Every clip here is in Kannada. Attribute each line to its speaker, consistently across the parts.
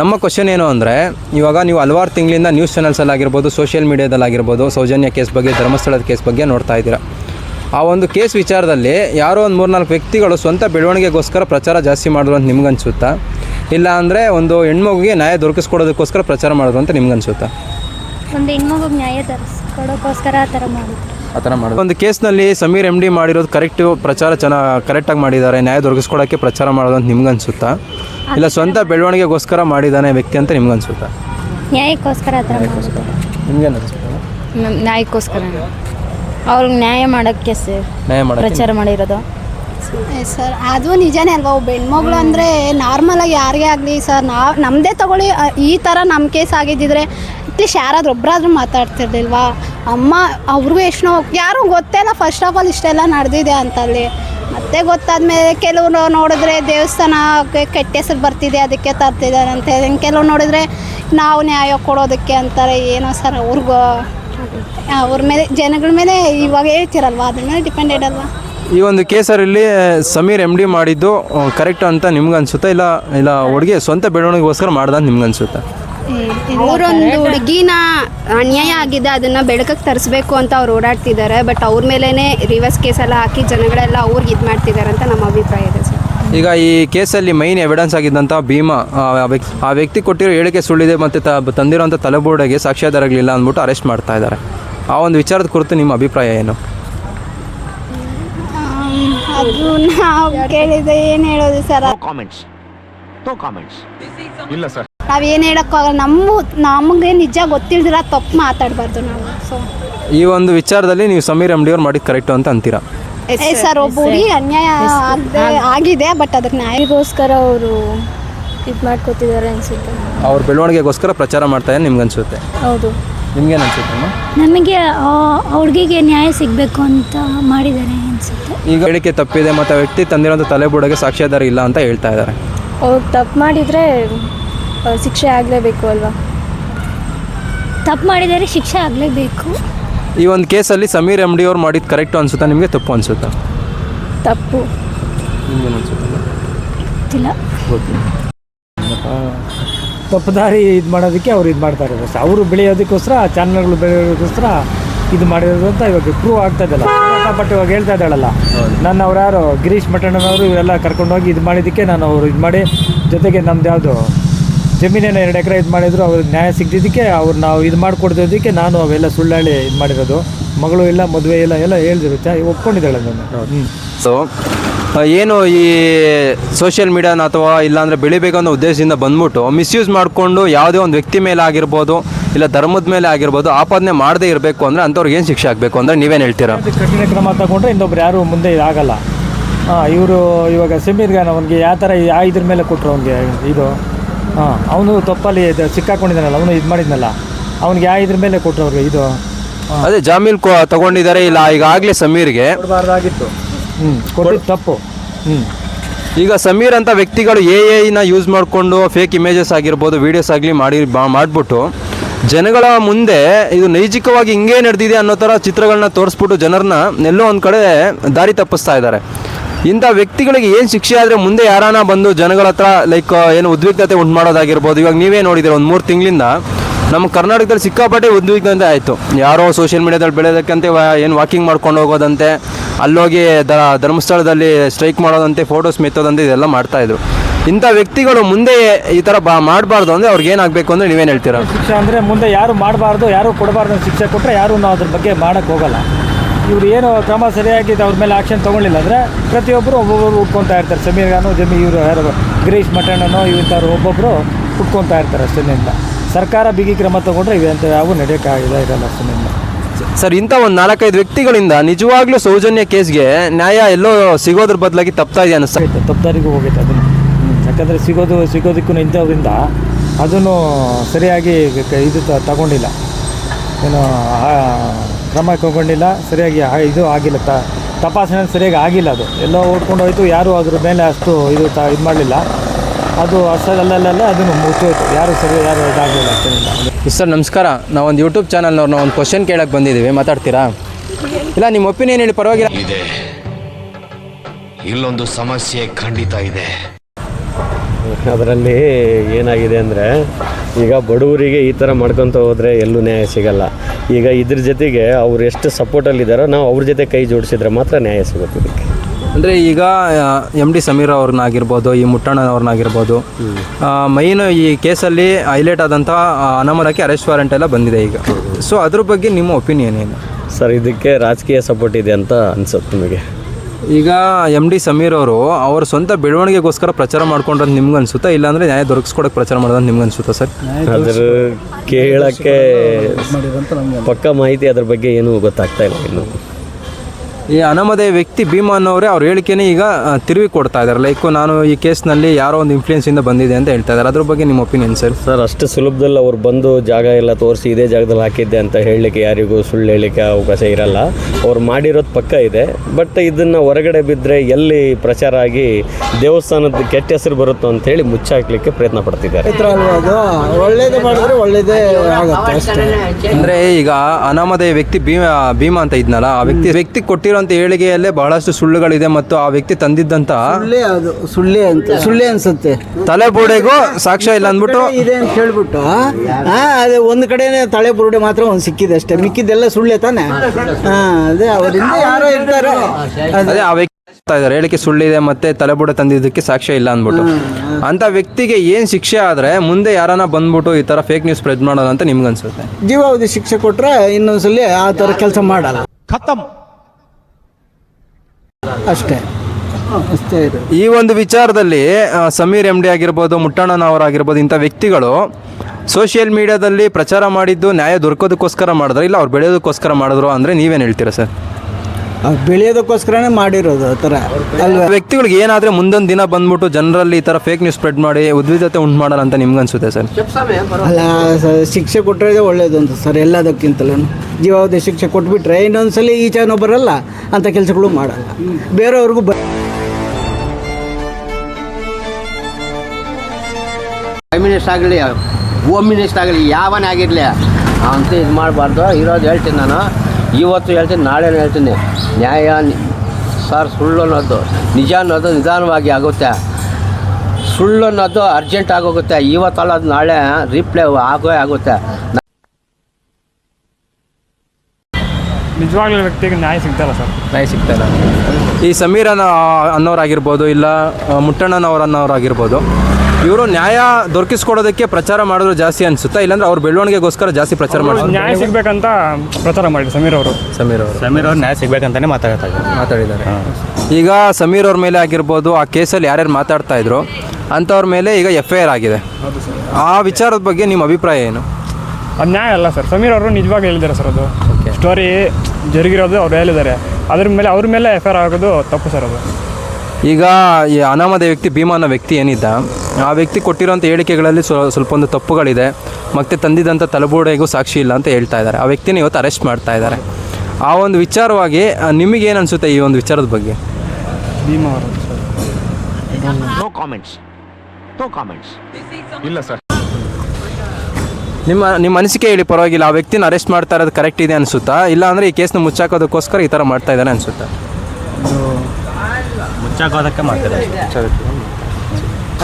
Speaker 1: ನಮ್ಮ ಕ್ವಶನ್ ಏನು ಅಂದರೆ ಇವಾಗ ನೀವು ಹಲವಾರು ತಿಂಗಳಿಂದ ನ್ಯೂಸ್ ಚಾನಲ್ಸಲ್ಲಿ ಆಗಿರ್ಬೋದು ಸೋಷಿಯಲ್ ಮೀಡಿಯಾದಲ್ಲಾಗಿರ್ಬೋದು ಸೌಜನ್ಯ ಕೇಸ್ ಬಗ್ಗೆ ಧರ್ಮಸ್ಥಳದ ಕೇಸ್ ಬಗ್ಗೆ ನೋಡ್ತಾ ಇದ್ದೀರಾ. ಆ ಒಂದು ಕೇಸ್ ವಿಚಾರದಲ್ಲಿ ಯಾರೋ ಒಂದು ಮೂರ್ನಾಲ್ಕು ವ್ಯಕ್ತಿಗಳು ಸ್ವಂತ ಬೆಳವಣಿಗೆಗೋಸ್ಕರ ಪ್ರಚಾರ ಜಾಸ್ತಿ ಮಾಡಿದ್ರು ಅಂತ ನಿಮ್ಗನ್ಸುತ್ತಾ? ಇಲ್ಲ ಅಂದರೆ ಒಂದು ಹೆಣ್ಮಗುಗೆ ನ್ಯಾಯ ದೊರಕಿಸ್ಕೊಡೋದಕ್ಕೋಸ್ಕರ ಪ್ರಚಾರ ಮಾಡಿದ್ರು ಅಂತ ನಿಮ್ಗನ್ಸುತ್ತಾ?
Speaker 2: ಒಂದು ಹೆಣ್ಮಗುಗೆ ನ್ಯಾಯ ತರಿಸ್ಕೊಡೋಕ್ಕೋಸ್ಕರ ಆ ಥರ ಮಾಡಿದ್ರು.
Speaker 1: ಆ ಥರ ಮಾಡೋದು ಒಂದು ಕೇಸ್ನಲ್ಲಿ ಸಮೀರ್ ಎಂ ಡಿ ಮಾಡಿರೋದು ಕರೆಕ್ಟು ಪ್ರಚಾರ ಚೆನ್ನಾಗಿ ಕರೆಕ್ಟಾಗಿ ಮಾಡಿದ್ದಾರೆ ನ್ಯಾಯ ದೊರಕಿಸ್ಕೊಡೋಕ್ಕೆ ಪ್ರಚಾರ ಮಾಡೋದು ಅಂತ ನಿಮ್ಗನ್ಸುತ್ತಾ? ಇಲ್ಲ ಸ್ವಂತ ಬೆಳವಣಿಗೆಗೋಸ್ಕರ ಮಾಡಿದ್ದಾನೆ ವ್ಯಕ್ತಿ ಅಂತ ನಿಮ್ಗೆ ಅನ್ಸುತ್ತಾ?
Speaker 2: ನ್ಯಾಯಕ್ಕೋಸ್ಕರ ಆ ಥರ
Speaker 3: ನ್ಯಾಯಕ್ಕೋಸ್ಕರ ಅವ್ರಿಗೆ ನ್ಯಾಯ ಮಾಡೋಕ್ಕೆ ಸರ್
Speaker 1: ನ್ಯಾಯ ಮಾಡೋಕ್ಕೆ
Speaker 3: ಪ್ರಚಾರ ಮಾಡಿರೋದು.
Speaker 4: ಸರ್ ಅದು ನಿಜನೇ ಅಲ್ವಾ? ಒಬ್ಬ ಹೆಣ್ಮಗಳು ಅಂದರೆ ನಾರ್ಮಲಾಗಿ ಯಾರಿಗೆ ಆಗಲಿ ಸರ್ ನಾವು ನಮ್ಮದೇ ತಗೊಳ್ಳಿ ಅ, ಈ ಥರ ನಮ್ಮ ಕೇಸ್ ಆಗಿದ್ದಿದ್ರೆ ಅಟ್ಲೀಸ್ಟ್ ಯಾರಾದ್ರೂ ಒಬ್ಬರಾದ್ರೂ ಮಾತಾಡ್ತಿರ್ಲಿಲ್ವಾ? ಅಮ್ಮ ಅವ್ರಿಗೂ ಎಷ್ಟು ನೋವು? ಯಾರೂ ಗೊತ್ತೇ ಇಲ್ಲ ಫಸ್ಟ್ ಆಫ್ ಆಲ್ ಇಷ್ಟೆಲ್ಲ ನಡೆದಿದೆ ಅಂತಲ್ಲಿ. ಮತ್ತೆ ಗೊತ್ತಾದ್ಮೇಲೆ ಕೆಲವರು ನೋಡಿದ್ರೆ ದೇವಸ್ಥಾನಕ್ಕೆ ಕೆಟ್ಟ ಹೆಸರು ಬರ್ತಿದೆ, ಅದಕ್ಕೆ ತರ್ತಿದ್ದಾರೆ ಅಂತ ಹೇಳಿ. ಕೆಲವು ನೋಡಿದ್ರೆ ನಾವು ನ್ಯಾಯ ಕೊಡೋದಕ್ಕೆ ಅಂತಾರೆ, ಏನೋ ಸರ್ ಅವ್ರಿಗೂ ಅವ್ರ ಮೇಲೆ, ಜನಗಳ ಮೇಲೆ ಇವಾಗ ಹೇಳ್ತಿರಲ್ವಾ? ಅದ್ರ ಮೇಲೆ ಡಿಪೆಂಡೆಡ್ ಅಲ್ವಾ
Speaker 1: ಈ ಒಂದು ಕೇಸರಲ್ಲಿ ಸಮೀರ್ ಎಂ ಡಿ ಮಾಡಿದ್ದು ಕರೆಕ್ಟ್ ಅಂತ ನಿಮ್ಗೆ ಅನ್ಸುತ್ತಾ ಇಲ್ಲ ಇಲ್ಲ ಹುಡುಗಿ ಸ್ವಂತ ಬೆಳವಣಿಗೆಗೋಸ್ಕರ ಮಾಡ್ದ ಅಂತ ನಿಮ್ಗೆ ಅನ್ಸುತ್ತಾ
Speaker 5: ಅವರೊಂದು ಹುಡುಗಿನ ಅನ್ಯಾಯ ಆಗಿದೆ ಅದನ್ನ ಬೆಳಕಕ್ಕೆ ತರಿಸ್ಬೇಕು ಅಂತ ಅವ್ರು ಓಡಾಡ್ತಿದ್ದಾರೆ ಬಟ್ ಅವ್ರ ಮೇಲೇನೆ ರಿವರ್ಸ್ ಕೇಸ್ ಎಲ್ಲ ಹಾಕಿ ಜನಗಳೆಲ್ಲ ಅವ್ರಿಗೆ ಇದು ಮಾಡ್ತಿದ್ದಾರೆ ಅಂತ ನಮ್ಮ ಅಭಿಪ್ರಾಯ ಇದೆ ಸರ್.
Speaker 1: ಈಗ ಈ ಕೇಸಲ್ಲಿ ಮೈನ್ ಎವಿಡೆನ್ಸ್ ಆಗಿದ್ದಂಥ ಭೀಮಾ ಆ ವ್ಯಕ್ತಿ ಆ ವ್ಯಕ್ತಿ ಕೊಟ್ಟಿರೋ ಹೇಳಿಕೆ ಸುಳ್ಳಿದೆ ಮತ್ತು ತ ತಂದಿರೋಂಥ ತಲೆಬೋರ್ಡೆಗೆ ಸಾಕ್ಷ್ಯಾಧಾರಗಳಿಲ್ಲ ಅಂದ್ಬಿಟ್ಟು ಅರೆಸ್ಟ್ ಮಾಡ್ತಾ ಇದ್ದಾರೆ. ಆ ಒಂದು ವಿಚಾರದ ಕುರಿತು ನಿಮ್ಮ ಅಭಿಪ್ರಾಯ ಏನು?
Speaker 4: ಅದು ನಾವು ಕೇಳಿದ್ರೆ ಏನು ಹೇಳೋದು ಸರ್?
Speaker 6: Comments comments. ಇಲ್ಲ ಸರ್.
Speaker 4: ನಾವು ಏನು ಹೇಳೋಕ್ಕಾಗಲ್ಲ. ನಮ್ಮ ನಮಗೆ ನಿಜ ಗೊತ್ತಿಲ್ದಿರ ತಪ್ಪು ಮಾತಾಡಬಾರ್ದು ನಾವು ಸೊ
Speaker 1: ಈ ಒಂದು ವಿಚಾರದಲ್ಲಿ ನೀವು ಸಮೀರ್ ಎಂ ಡಿ ಅವ್ರು ಮಾಡಿದ ಕರೆಕ್ಟು ಅಂತ ಅಂತೀರಾ?
Speaker 4: ಏ ಸರ್ ಒಬ್ಬ ಹುಡುಗಿ ಅನ್ಯಾಯ ಆಗದೆ ಆಗಿದೆ ಬಟ್ ಅದಕ್ಕೆ ನ್ಯಾಯಗೋಸ್ಕರ
Speaker 2: ನ್ಯಾಯಕ್ಕೋಸ್ಕರ ಅವರು ಇದು ಮಾಡ್ಕೋತಿದ್ದಾರೆ ಅನಿಸುತ್ತೆ.
Speaker 1: ಅವ್ರ ಬೆಳವಣಿಗೆಗೋಸ್ಕರ ಪ್ರಚಾರ ಮಾಡ್ತಾ ಇದ್ದಾರೆ ನಿಮ್ಗೆ ಅನ್ಸುತ್ತೆ?
Speaker 2: ಹೌದು.
Speaker 1: ನಿಮ್ಗೇನು ಅನ್ಸುತ್ತಮ್ಮ
Speaker 2: ನಮಗೆ ಹುಡುಗಿಗೆ ನ್ಯಾಯ ಸಿಗಬೇಕು ಅಂತ ಮಾಡಿದ್ದಾರೆ ಅನಿಸುತ್ತೆ.
Speaker 1: ಈಗ ಹೇಳಿಕೆ ತಪ್ಪಿದೆ ಮತ್ತು ಆ ವ್ಯಕ್ತಿ ತಂದಿರೋಂಥ ತಲೆಬುಡಗೆ ಸಾಕ್ಷ್ಯಾಧಾರ ಇಲ್ಲ ಅಂತ ಹೇಳ್ತಾ ಇದ್ದಾರೆ.
Speaker 7: ಅವ್ರು ತಪ್ಪು ಮಾಡಿದರೆ ಶಿಕ್ಷೆ ಆಗಲೇಬೇಕು ಅಲ್ವಾ?
Speaker 2: ತಪ್ಪು ಮಾಡಿದರೆ ಶಿಕ್ಷೆ ಆಗಲೇಬೇಕು.
Speaker 1: ಈ ಒಂದು ಕೇಸಲ್ಲಿ ಸಮೀರ್ ಎಂ ಡಿ ಅವ್ರು ಮಾಡಿದ್ದು ಕರೆಕ್ಟು ಅನ್ಸುತ್ತಾ? ನಿಮಗೆ ತಪ್ಪು ಅನ್ಸುತ್ತಾ?
Speaker 7: ತಪ್ಪು.
Speaker 1: ನಿಮ್ಗೇನು ಅನ್ಸುತ್ತೆ?
Speaker 2: ಗೊತ್ತಿಲ್ಲ.
Speaker 8: ತಪ್ಪು ದಾರಿ ಇದು ಮಾಡೋದಕ್ಕೆ ಅವ್ರು ಇದು ಮಾಡ್ತಾ ಇರೋದು ಅಷ್ಟೇ. ಅವರು ಬೆಳೆಯೋದಕ್ಕೋಸ್ಕರ ಚಾನಲ್ಗಳು ಬೆಳೆಯೋದಕ್ಕೋಸ್ಕರ ಇದು ಮಾಡಿರೋದು ಅಂತ ಇವಾಗ ಪ್ರೂವ್ ಆಗ್ತಾ ಇದೆಯಲ್ಲ ಬಟ್ ಇವಾಗ ಹೇಳ್ತಾ ಇದ್ದಾಳಲ್ಲ. ನನ್ನ ಅವ್ರು ಯಾರು ಗಿರೀಶ್ ಮಠಣ್ಣನವರು ಇವೆಲ್ಲ ಕರ್ಕೊಂಡೋಗಿ ಇದು ಮಾಡಿದ್ದಕ್ಕೆ ನಾನು ಅವರು ಇದು ಮಾಡಿ ಜೊತೆಗೆ ನಮ್ದು ಯಾವುದು ಜಮೀನೇನು ಎರಡು ಎಕರೆ ಇದು ಮಾಡಿದ್ರು ಅವ್ರಿಗೆ ನ್ಯಾಯ ಸಿಗ್ದಿದ್ದಕ್ಕೆ ಅವ್ರು ನಾವು ಇದು ಮಾಡಿಕೊಡ್ದಿದ್ದಕ್ಕೆ ನಾನು ಅವೆಲ್ಲ ಸುಳ್ಳಾಳಿ ಇದು ಮಾಡಿರೋದು. ಮಗಳು ಇಲ್ಲ ಮದುವೆ ಇಲ್ಲ ಎಲ್ಲ ಹೇಳ್ದಿರುತ್ತೆ ಒಪ್ಕೊಂಡಿದ್ದಾಳೆ ನಾನು ಹ್ಞೂ
Speaker 1: ಸೊ ಏನು ಈ ಸೋಷಿಯಲ್ ಮೀಡಿಯಾನ ಅಥವಾ ಇಲ್ಲಾಂದರೆ ಬೆಳಿಬೇಕು ಅನ್ನೋ ಉದ್ದೇಶದಿಂದ ಬಂದ್ಬಿಟ್ಟು ಮಿಸ್ಯೂಸ್ ಮಾಡಿಕೊಂಡು ಯಾವುದೇ ಒಂದು ವ್ಯಕ್ತಿ ಮೇಲೆ ಆಗಿರ್ಬೋದು ಇಲ್ಲ ಧರ್ಮದ ಮೇಲೆ ಆಗಿರ್ಬೋದು ಆಪಾದನೆ ಮಾಡದೇ ಇರಬೇಕು ಅಂದರೆ ಅಂಥವ್ರಿಗೆ ಏನು ಶಿಕ್ಷೆ ಆಗಬೇಕು ಅಂದರೆ ನೀವೇನು ಹೇಳ್ತೀರಾ?
Speaker 8: ಕಠಿಣ ಕ್ರಮ ತಗೊಂಡ್ರೆ ಇನ್ನೊಬ್ರು ಯಾರು ಮುಂದೆ ಇದಾಗಲ್ಲ ಹಾಂ ಇವರು ಇವಾಗ ಸಮೀರ್ಗಾನ ಅವನಿಗೆ ಯಾವ ಥರ ಯಾವ ಇದ್ರ ಮೇಲೆ ಕೊಟ್ಟರು ಅವನಿಗೆ ಇದು? ಹಾಂ ಅವನು ತಪ್ಪಲ್ಲಿ ಇದು ಸಿಕ್ಕಾಕೊಂಡಿದ್ದಾನಲ್ಲ ಅವನು ಇದು ಮಾಡಿದ್ನಲ್ಲ. ಅವ್ನಿಗೆ ಯಾ ಇದ್ರ ಮೇಲೆ ಕೊಟ್ಟರು ಅವ್ರಿಗೆ ಇದು
Speaker 1: ಅದೇ ಜಾಮೀನು ಕೊ ತಗೊಂಡಿದ್ದಾರೆ ಇಲ್ಲ ಈಗಾಗಲೇ ಸಮೀರ್ಗೆ.
Speaker 8: ಕೊಡಬಾರ್ದಾಗಿತ್ತು. ಹ್ಞೂ ಕೊಟ್ಟಿದ್ದು ತಪ್ಪು. ಹ್ಞೂ
Speaker 1: ಈಗ ಸಮೀರ್ ಅಂತ ವ್ಯಕ್ತಿಗಳು ಎ ಐನ ಯೂಸ್ ಮಾಡಿಕೊಂಡು ಫೇಕ್ ಇಮೇಜಸ್ ಆಗಿರ್ಬೋದು ವೀಡಿಯೋಸ್ ಆಗಲಿ ಮಾಡಿ ಬಾ- ಮಾಡಿಬಿಟ್ಟು ಜನಗಳ ಮುಂದೆ ಇದು ನೈಜಿಕವಾಗಿ ಹಿಂಗೆ ನಡೆದಿದೆ ಅನ್ನೋ ಥರ ಚಿತ್ರಗಳನ್ನ ತೋರಿಸ್ಬಿಟ್ಟು ಜನರನ್ನ ಎಲ್ಲೋ ಒಂದು ಕಡೆ ದಾರಿ ತಪ್ಪಿಸ್ತಾ ಇದ್ದಾರೆ. ಇಂಥ ವ್ಯಕ್ತಿಗಳಿಗೆ ಏನು ಶಿಕ್ಷೆ ಆದರೆ ಮುಂದೆ ಯಾರಾನ ಬಂದು ಜನಗಳ ಹತ್ರ ಲೈಕ್ ಏನು ಉದ್ವಿಗ್ನತೆ ಉಂಟು ಮಾಡೋದಾಗಿರ್ಬೋದು ಇವಾಗ ನೀವೇ ನೋಡಿದ್ದೀರ ಒಂದು ಮೂರು ತಿಂಗಳಿಂದ ನಮ್ಮ ಕರ್ನಾಟಕದಲ್ಲಿ ಸಿಕ್ಕಾಪಟ್ಟೆ ಉದ್ವಿಗ್ನತೆ ಆಯಿತು. ಯಾರೋ ಸೋಷಿಯಲ್ ಮೀಡಿಯಾದಲ್ಲಿ ಬೆಳೆಯೋದಕ್ಕಂತೆ ಏನು ವಾಕಿಂಗ್ ಮಾಡ್ಕೊಂಡು ಹೋಗೋದಂತೆ, ಅಲ್ಲೋಗಿ ದ, ಧರ್ಮಸ್ಥಳದಲ್ಲಿ ಸ್ಟ್ರೈಕ್ ಮಾಡೋದಂತೆ ಫೋಟೋಸ್ ಮೆತ್ತೋದಂತೆ ಇದೆಲ್ಲ ಮಾಡ್ತಾಯಿದ್ರು ಇಂಥ ವ್ಯಕ್ತಿಗಳು ಮುಂದೆ ಈ ಥರ ಬಾ, ಮಾಡಬಾರ್ದು ಅಂದರೆ ಅವ್ರಿಗೆ ಏನಾಗಬೇಕು ಅಂದರೆ ನೀವೇನು ಹೇಳ್ತೀರಾ?
Speaker 8: ಶಿಕ್ಷೆ ಅಂದರೆ ಮುಂದೆ ಯಾರು ಮಾಡಬಾರ್ದು, ಯಾರು ಕೊಡಬಾರ್ದು ಶಿಕ್ಷೆ ಕೊಟ್ಟರೆ ಯಾರು ನಾವು ಅದ್ರ ಬಗ್ಗೆ ಮಾಡೋಕ್ಕೆ ಹೋಗಲ್ಲ. ಇವ್ರು ಏನು ಕ್ರಮ ಸರಿಯಾಗಿದೆ ಅವ್ರ ಮೇಲೆ ಆಕ್ಷನ್ ತೊಗೊಳ್ಳಿಲ್ಲ ಅಂದರೆ ಪ್ರತಿಯೊಬ್ಬರು ಒಬ್ಬೊಬ್ಬರು ಉಟ್ಕೊತಾ ಇರ್ತಾರೆ. ಸಮೀರ್ ಗಾನು ಜಮಿ ಇವರು ಯಾರು ಗಿರೀಶ್ ಮಠಣ್ಣನೋ ಇವಂಥವ್ರು ಒಬ್ಬೊಬ್ಬರು ಉಟ್ಕೊತಾ ಇರ್ತಾರೆ ಅಷ್ಟೇನಿಲ್ಲ ಸರ್ಕಾರ ಬಿಗಿ ಕ್ರಮ ತೊಗೊಂಡ್ರೆ ಇವಂತ ಯಾವ ನಡೆಯೋಕ್ಕಾಗಿಲ್ಲ ಇರಲ್ಲ ಅಷ್ಟೇನಿಲ್ಲ
Speaker 1: ಸರ್ ಇಂಥ ಒಂದು ನಾಲ್ಕೈದು ವ್ಯಕ್ತಿಗಳಿಂದ ನಿಜವಾಗ್ಲೂ ಸೌಜನ್ಯ ಕೇಸ್ಗೆ ನ್ಯಾಯ ಎಲ್ಲೋ ಸಿಗೋದ್ರ ಬದಲಾಗಿ ತಪ್ತಾ ಇದೆ ಅನಿಸ್ತಾ
Speaker 8: ಹೋಗೈತೆ ತಪ್ಪದಾರಿಗೂ ಹೋಗೈತೆ ಅದನ್ನು. ಯಾಕಂದರೆ ಸಿಗೋದು ಸಿಗೋದಕ್ಕೂ ಇಂಥವ್ರಿಂದ ಅದನ್ನು ಸರಿಯಾಗಿ ಇದು ತಗೊಂಡಿಲ್ಲ. ಏನು ಕ್ರಮ ತಗೊಂಡಿಲ್ಲ ಸರಿಯಾಗಿ ಆ- ಇದು ಆಗಿಲ್ಲ ತ ತಪಾಸಣೆ ಸರಿಯಾಗಿ ಆಗಿಲ್ಲ ಅದು. ಎಲ್ಲ ಓಡ್ಕೊಂಡು ಹೋಯ್ತು ಯಾರೂ ಅದ್ರ ಮೇಲೆ ಅಷ್ಟು ಇದು ತ ಇದು ಮಾಡಲಿಲ್ಲ. ಅದು ಅಷ್ಟರಲ್ಲೆಲ್ಲ ಅದನ್ನು ಮುಚ್ಚೋಯ್ತು ಯಾರು ಸರಿ ಯಾರು ಇದಾಗಲಿಲ್ಲ
Speaker 1: ಸರ್ ನಮಸ್ಕಾರ. ನಾವೊಂದು ಯೂಟ್ಯೂಬ್ ಚಾನಲ್ನವ್ರನ್ನ ಒಂದು ಕ್ವಶನ್ ಕೇಳಕ್ಕೆ ಬಂದಿದ್ದೀವಿ. ಮಾತಾಡ್ತೀರಾ? ಇಲ್ಲ ನಿಮ್ಮ ಒಪಿನಿಯನ್ ಹೇಳಿ ಪರವಾಗಿಲ್ಲ.
Speaker 6: ಇದೆ. ಇಲ್ಲೊಂದು ಸಮಸ್ಯೆ ಖಂಡಿತ ಇದೆ.
Speaker 9: ಅದರಲ್ಲಿ ಏನಾಗಿದೆ ಅಂದರೆ ಈಗ ಬಡವರಿಗೆ ಈ ಥರ ಮಾಡ್ಕೊತ ಹೋದರೆ ಎಲ್ಲೂ ನ್ಯಾಯ ಸಿಗಲ್ಲ. ಈಗ ಇದ್ರ ಜೊತೆಗೆ ಅವ್ರು ಎಷ್ಟು ಸಪೋರ್ಟಲ್ಲಿದ್ದಾರೋ ನಾವು ಅವ್ರ ಜೊತೆ ಕೈ ಜೋಡಿಸಿದ್ರೆ ಮಾತ್ರ ನ್ಯಾಯ ಸಿಗುತ್ತೆ ಇದಕ್ಕೆ.
Speaker 1: ಅಂದರೆ ಈಗ ಎಂ ಡಿ ಸಮೀರ್ ಅವ್ರನ್ನಾಗಿರ್ಬೋದು ಈ ಮುಟ್ಟಣ್ಣನವ್ರನ್ನಾಗಿರ್ಬೋದು ಮೈನ್ ಈ ಕೇಸಲ್ಲಿ ಹೈಲೈಟ್ ಆದಂಥ ಅನಾಮರಕ್ಕೆ ಅರೆಸ್ಟ್ ವಾರೆಂಟ್ ಎಲ್ಲ ಬಂದಿದೆ ಈಗ. ಸೊ ಅದ್ರ ಬಗ್ಗೆ ನಿಮ್ಮ ಒಪಿನಿಯನ್ ಏನು?
Speaker 9: ಸರ್ ಇದಕ್ಕೆ ರಾಜಕೀಯ ಸಪೋರ್ಟ್ ಇದೆ ಅಂತ ಅನ್ಸುತ್ತೆ ನಿಮಗೆ.
Speaker 1: ಈಗ ಎಂ ಡಿ ಸಮೀರ್ ಅವರು ಅವ್ರ ಸ್ವಂತ ಬೆಳವಣಿಗೆಗೋಸ್ಕರ ಪ್ರಚಾರ ಮಾಡ್ಕೊಂಡ್ರೆ ನಿಮ್ಗೆ ಅನ್ಸುತ್ತಾ? ಇಲ್ಲಾಂದ್ರೆ ನ್ಯಾಯ ದೊರಕಿಸ್ಕೊಡಕ್ಕೆ ಪ್ರಚಾರ ಮಾಡೋದು ನಿಮ್ಗೆ ಅನ್ಸುತ್ತಾ ಸರ್?
Speaker 9: ಅದ್ರ ಕೇಳಕ್ಕೆ ಪಕ್ಕ ಮಾಹಿತಿ ಅದ್ರ ಬಗ್ಗೆ ಏನೂ ಗೊತ್ತಾಗ್ತಾ ಇಲ್ಲ ಇನ್ನು.
Speaker 1: ಈ ಅನಾಮಧೇಯ ವ್ಯಕ್ತಿ ಭೀಮಾ ಅನ್ನೋರೇ ಅವ್ರ ಹೇಳಿಕೆನೇ ಈಗ ತಿರುವಿ ಕೊಡ್ತಾ ಇದ್ದಾರೆ. ಲೈಕ್ ನಾನು ಈ ಕೇಸ್ನಲ್ಲಿ ಯಾರೋ ಒಂದು ಇನ್ಫ್ಲೂಯೆನ್ಸಿಂದ ಬಂದಿದೆ ಅಂತ ಹೇಳ್ತಾ ಇದ್ದಾರೆ. ಅದ್ರ ಬಗ್ಗೆ ನಿಮ್ಮ ಒಪಿನಿಯನ್ ಸರ್
Speaker 9: ಸರ್ ಅಷ್ಟು ಸುಲಭದಲ್ಲಿ ಅವ್ರು ಬಂದು ಜಾಗ ಎಲ್ಲ ತೋರಿಸಿ ಇದೇ ಜಾಗದಲ್ಲಿ ಹಾಕಿದ್ದೆ ಅಂತ ಹೇಳಲಿಕ್ಕೆ ಯಾರಿಗೂ ಸುಳ್ಳು ಹೇಳಲಿಕ್ಕೆ ಅವಕಾಶ ಇರಲ್ಲ. ಅವ್ರು ಮಾಡಿರೋದು ಪಕ್ಕ ಇದೆ. ಬಟ್ ಇದನ್ನು ಹೊರಗಡೆ ಬಿದ್ದರೆ ಎಲ್ಲಿ ಪ್ರಚಾರ ಆಗಿ ದೇವಸ್ಥಾನದ ಕೆಟ್ಟ ಹೆಸರು ಬರುತ್ತೋ ಅಂತ ಹೇಳಿ ಮುಚ್ಚಾಕ್ಲಿಕ್ಕೆ ಪ್ರಯತ್ನ ಪಡ್ತಿದ್ದಾರೆ.
Speaker 10: ಒಳ್ಳೇದು ಮಾಡಿದ್ರೆ ಒಳ್ಳೇದೇ ಆಗುತ್ತೆ ಅಷ್ಟೇ.
Speaker 1: ಅಂದ್ರೆ ಈಗ ಅನಾಮಧೇಯ ವ್ಯಕ್ತಿ ಭೀಮ ಭೀಮಾ ಅಂತ ಇದ್ನಲ್ಲ ಆ ವ್ಯಕ್ತಿ ವ್ಯಕ್ತಿ ಕೊಟ್ಟಿರೋಂಥ ಹೇಳಿಕೆಯಲ್ಲೇ ಬಹಳಷ್ಟು ಸುಳ್ಳುಗಳಿದೆ ಮತ್ತು ಆ ವ್ಯಕ್ತಿ ತಂದಿದ್ದಂತ
Speaker 10: ಸುಳ್ಳೇ ಅದು ಸುಳ್ಳೇ ಅಂತ ಸುಳ್ಳೇ ಅನ್ಸುತ್ತೆ.
Speaker 1: ತಲೆಬುಡೆಗೂ ಸಾಕ್ಷ್ಯ ಇಲ್ಲ ಅಂದ್ಬಿಟ್ಟು
Speaker 10: ಇದೆ ಅಂತ ಹೇಳ್ಬಿಟ್ಟು ಆ, ಅದೇ ಒಂದ್ ಕಡೆನೇ ತಲೆ ಬುರುಡೆ ಮಾತ್ರ ಒಂದ್ ಸಿಕ್ಕಿದೆ ಅಷ್ಟೇ. ಮಿಕ್ಕಿದ್ದೆಲ್ಲ ಸುಳ್ಳೆ ತಾನೆ? ಹಾ ಅದೇ ಅವರಿಂದ ಯಾರೋ ಇರ್ತಾರೆ. ಅದೇ
Speaker 1: ಆ ವ್ಯಕ್ತಿ ಹೇಳ್ತಾ ಹೇಳಿಕೆ ಸುಳ್ಳಿದೆ ಮತ್ತೆ ತಲೆಬುಡ ತಂದಿದ್ದಕ್ಕೆ ಸಾಕ್ಷ್ಯ ಇಲ್ಲ ಅಂದ್ಬಿಟ್ಟು. ಅಂತ ವ್ಯಕ್ತಿಗೆ ಏನ್ ಶಿಕ್ಷೆ ಆದ್ರೆ ಮುಂದೆ ಯಾರನ್ನ ಬಂದ್ಬಿಟ್ಟು ಈ ತರ ಫೇಕ್ ನ್ಯೂಸ್ ಸ್ಪ್ರೆಡ್ ಮಾಡೋದಂತ ಅಂತ ನಿಮ್ಗೆ ಅನ್ಸುತ್ತೆ
Speaker 10: ಜೀವಾವಧಿ ಶಿಕ್ಷೆ ಕೊಟ್ರೆ ಇನ್ನೊಂದ್ಸಲಿ ಆ ತರ ಕೆಲಸ ಮಾಡಲ್ಲ. ಅಷ್ಟೇ. ಅಷ್ಟೇ ಇದು.
Speaker 1: ಈ ಒಂದು ವಿಚಾರದಲ್ಲಿ ಸಮೀರ್ ಎಂ ಡಿ ಆಗಿರ್ಬೋದು ಮುಟ್ಟಣ್ಣನವರಾಗಿರ್ಬೋದು ಇಂಥ ವ್ಯಕ್ತಿಗಳು ಸೋಷಿಯಲ್ ಮೀಡಿಯಾದಲ್ಲಿ ಪ್ರಚಾರ ಮಾಡಿದ್ದು ನ್ಯಾಯ ದೊರಕೋದಕ್ಕೋಸ್ಕರ ಮಾಡಿದ್ರು, ಇಲ್ಲ ಅವ್ರು ಬೆಳೆಯೋದಕ್ಕೋಸ್ಕರ ಮಾಡಿದ್ರು ಅಂದರೆ ನೀವೇನು ಹೇಳ್ತೀರಾ ಸರ್?
Speaker 10: ಅವ್ರು ಬೆಳೆಯೋದಕ್ಕೋಸ್ಕರನೇ ಮಾಡಿರೋದು ಆ ಥರ. ಅಲ್ವಾ?
Speaker 1: ವ್ಯಕ್ತಿಗಳಿಗೆ ಏನಾದರೆ ಮುಂದೊಂದು ದಿನ ಬಂದ್ಬಿಟ್ಟು ಜನರಲ್ಲಿ ಈ ಥರ ಫೇಕ್ ನ್ಯೂಸ್ ಸ್ಪ್ರೆಡ್ ಮಾಡಿ ಉದ್ವಿಗ್ನತೆ ಉಂಟು ಮಾಡೋಣ ಅಂತ ನಿಮ್ಗೆ ಅನ್ಸುತ್ತೆ ಸರ್
Speaker 10: ಅಲ್ಲ ಸ- ಶಿಕ್ಷೆ ಕೊಟ್ಟರೆ ಒಳ್ಳೇದು ಅಂತ ಸರ್ ಎಲ್ಲದಕ್ಕಿಂತಲೂ. ಜೀವಾವಧಿ ಶಿಕ್ಷೆ ಕೊಟ್ಬಿಟ್ರೆ ಇನ್ನೊಂದ್ಸಲಿ ಈಚೆನೂ ಬರಲ್ಲ ಅಂತ ಕೆಲಸಗಳು ಮಾಡಲ್ಲ. ಬೇರೆಯವ್ರಿಗೂ ಬ
Speaker 11: ಪ್ರೈಮ್ ಮಿನಿಸ್ಟರ್ ಆಗಲಿ ಹೋಮ್ ಮಿನಿಸ್ಟರ್ ಆಗಲಿ ಯಾವನೇ ಆಗಿರಲಿ ಅಂತ ಇದು ಮಾಡಬಾರ್ದು. ಇರೋದು ಹೇಳ್ತೀನಿ ನಾನು. ಇವತ್ತು ಹೇಳ್ತೀನಿ ನಾಳೆನೂ ಹೇಳ್ತೀನಿ. ನ್ಯಾಯ ನಿ- ಸರ್ ಸುಳ್ಳು ಅನ್ನೋದು ನಿಜ ಅನ್ನೋದು ನಿಧಾನವಾಗಿ ಆಗುತ್ತೆ. ಸುಳ್ಳು ಅನ್ನೋದು ಅರ್ಜೆಂಟ್ ಆಗೋಗುತ್ತೆ. ಇವತ್ತಲ್ಲ ಅದು ನಾಳೆ ರಿಪ್ಲೈ ಆಗೋ ಆಗುತ್ತೆ.
Speaker 8: ನಿಜವಾಗ್ಲೂ ವ್ಯಕ್ತಿಗೆ ನ್ಯಾಯ ಸಿಗ್ತಾರ ಸರ್.
Speaker 1: ನ್ಯಾಯ ಸಿಗ್ತಾ ಇಲ್ಲ. ಈ ಸಮೀರನ ಅನ್ನೋ ಅನ್ನೋರಾಗಿರ್ಬೋದು ಇಲ್ಲ ಮುಟ್ಟಣ್ಣನವರನ್ನೋರಾಗಿರ್ಬೋದು ಇವರು ನ್ಯಾಯ ದೊರಕಿಸ್ಕೊಡೋದಕ್ಕೆ ಪ್ರಚಾರ ಮಾಡಿದ್ರು ಜಾಸ್ತಿ ಅನ್ಸುತ್ತಾ? ಇಲ್ಲಾಂದ್ರೆ ಅವ್ರ ಬೆಳವಣಿಗೆಗೋಸ್ಕರ ಜಾಸ್ತಿ ಪ್ರಚಾರ ಮಾಡಿದ್ರು
Speaker 8: ನ್ಯಾಯ ಸಿಗ್ಬೇಕಂತ ಪ್ರಚಾರ ಮಾಡಿ ಸಮೀರ್ ಅವರು.
Speaker 1: ಸಮೀರ್ ಅವರು.
Speaker 9: ಸಮೀರ್ ಅವ್ರು ನ್ಯಾಯ ಸಿಗ್ಬೇಕಂತಾನೆ ಮಾತಾಡ್ತಾ ಇದ್ದಾರೆ.
Speaker 1: ಮಾತಾಡಿದ್ದಾರೆ. ಈಗ ಸಮೀರ್ ಅವ್ರ ಮೇಲೆ ಆಗಿರ್ಬೋದು ಆ ಕೇಸಲ್ಲಿ ಯಾರ್ಯಾರು ಮಾತಾಡ್ತಾ ಇದ್ರು ಅಂಥವ್ರ ಮೇಲೆ ಈಗ ಎಫ್ ಐ ಆರ್ ಆಗಿದೆ. ಆ ವಿಚಾರದ ಬಗ್ಗೆ ನಿಮ್ಮ ಅಭಿಪ್ರಾಯ ಏನು?
Speaker 8: ಅದು ನ್ಯಾಯ ಅಲ್ಲ ಸರ್. ಸಮೀರ್ ಅವರು ನಿಜವಾಗ್ಲೂ ಹೇಳಿದ್ದಾರೆ ಸರ್ ಅದು. ಸ್ಟೋರಿ ಜರುಗಿರೋದು ಅವ್ರು ಹೇಳಿದ್ದಾರೆ. ಅದ್ರ ಮೇಲೆ ಅವ್ರ ಮೇಲೆ ಎಫ್ ಐ ಆರ್ ಆಗೋದು ತಪ್ಪು ಸರ್ ಅದು.
Speaker 1: ಈಗ ಈ ಅನಾಮಧೇಯ ವ್ಯಕ್ತಿ ಭೀಮಾ ಅನ್ನೋ ವ್ಯಕ್ತಿ ಏನಿದ್ದ ಆ ವ್ಯಕ್ತಿ ಕೊಟ್ಟಿರೋಂಥ ಹೇಳಿಕೆಗಳಲ್ಲಿ ಸ್ವ- ಸ್ವಲ್ಪ ಒಂದು ತಪ್ಪುಗಳಿದೆ ಮತ್ತು ತಂದಿದ್ದಂಥ ತಲೆಬೋಡೆಗೂ ಸಾಕ್ಷಿ ಇಲ್ಲ ಅಂತ ಹೇಳ್ತಾ ಇದ್ದಾರೆ. ಆ ವ್ಯಕ್ತಿನ ಇವತ್ತು ಅರೆಸ್ಟ್ ಮಾಡ್ತಾ ಇದ್ದಾರೆ. ಆ ಒಂದು ವಿಚಾರವಾಗಿ ನಿಮಗೇನು ಅನಿಸುತ್ತೆ ಈ ಒಂದು ವಿಚಾರದ ಬಗ್ಗೆ?
Speaker 8: Bhima
Speaker 6: no comments no comments ಇಲ್ಲ ಸರ್.
Speaker 1: ನಿಮ್ಮ ನಿಮ್ಮ ಅನಿಸಿಕೆ ಹೇಳಿ ಪರವಾಗಿಲ್ಲ. ಆ ವ್ಯಕ್ತಿನ ಅರೆಸ್ಟ್ ಮಾಡ್ತಾ ಇರೋದು ಕರೆಕ್ಟ್ ಇದೆ ಅನಿಸುತ್ತಾ? ಇಲ್ಲ ಅಂದರೆ ಈ ಕೇಸ್ನ ಮುಚ್ಚಾಕೋದಕ್ಕೋಸ್ಕರ ಈ ಥರ ಮಾಡ್ತಾ ಇದ್ದಾನೆ ಅನಿಸುತ್ತಾ?
Speaker 9: ಮುಚ್ಚಾಕೋದಕ್ಕೆ ಮಾಡ್ತಾರೆ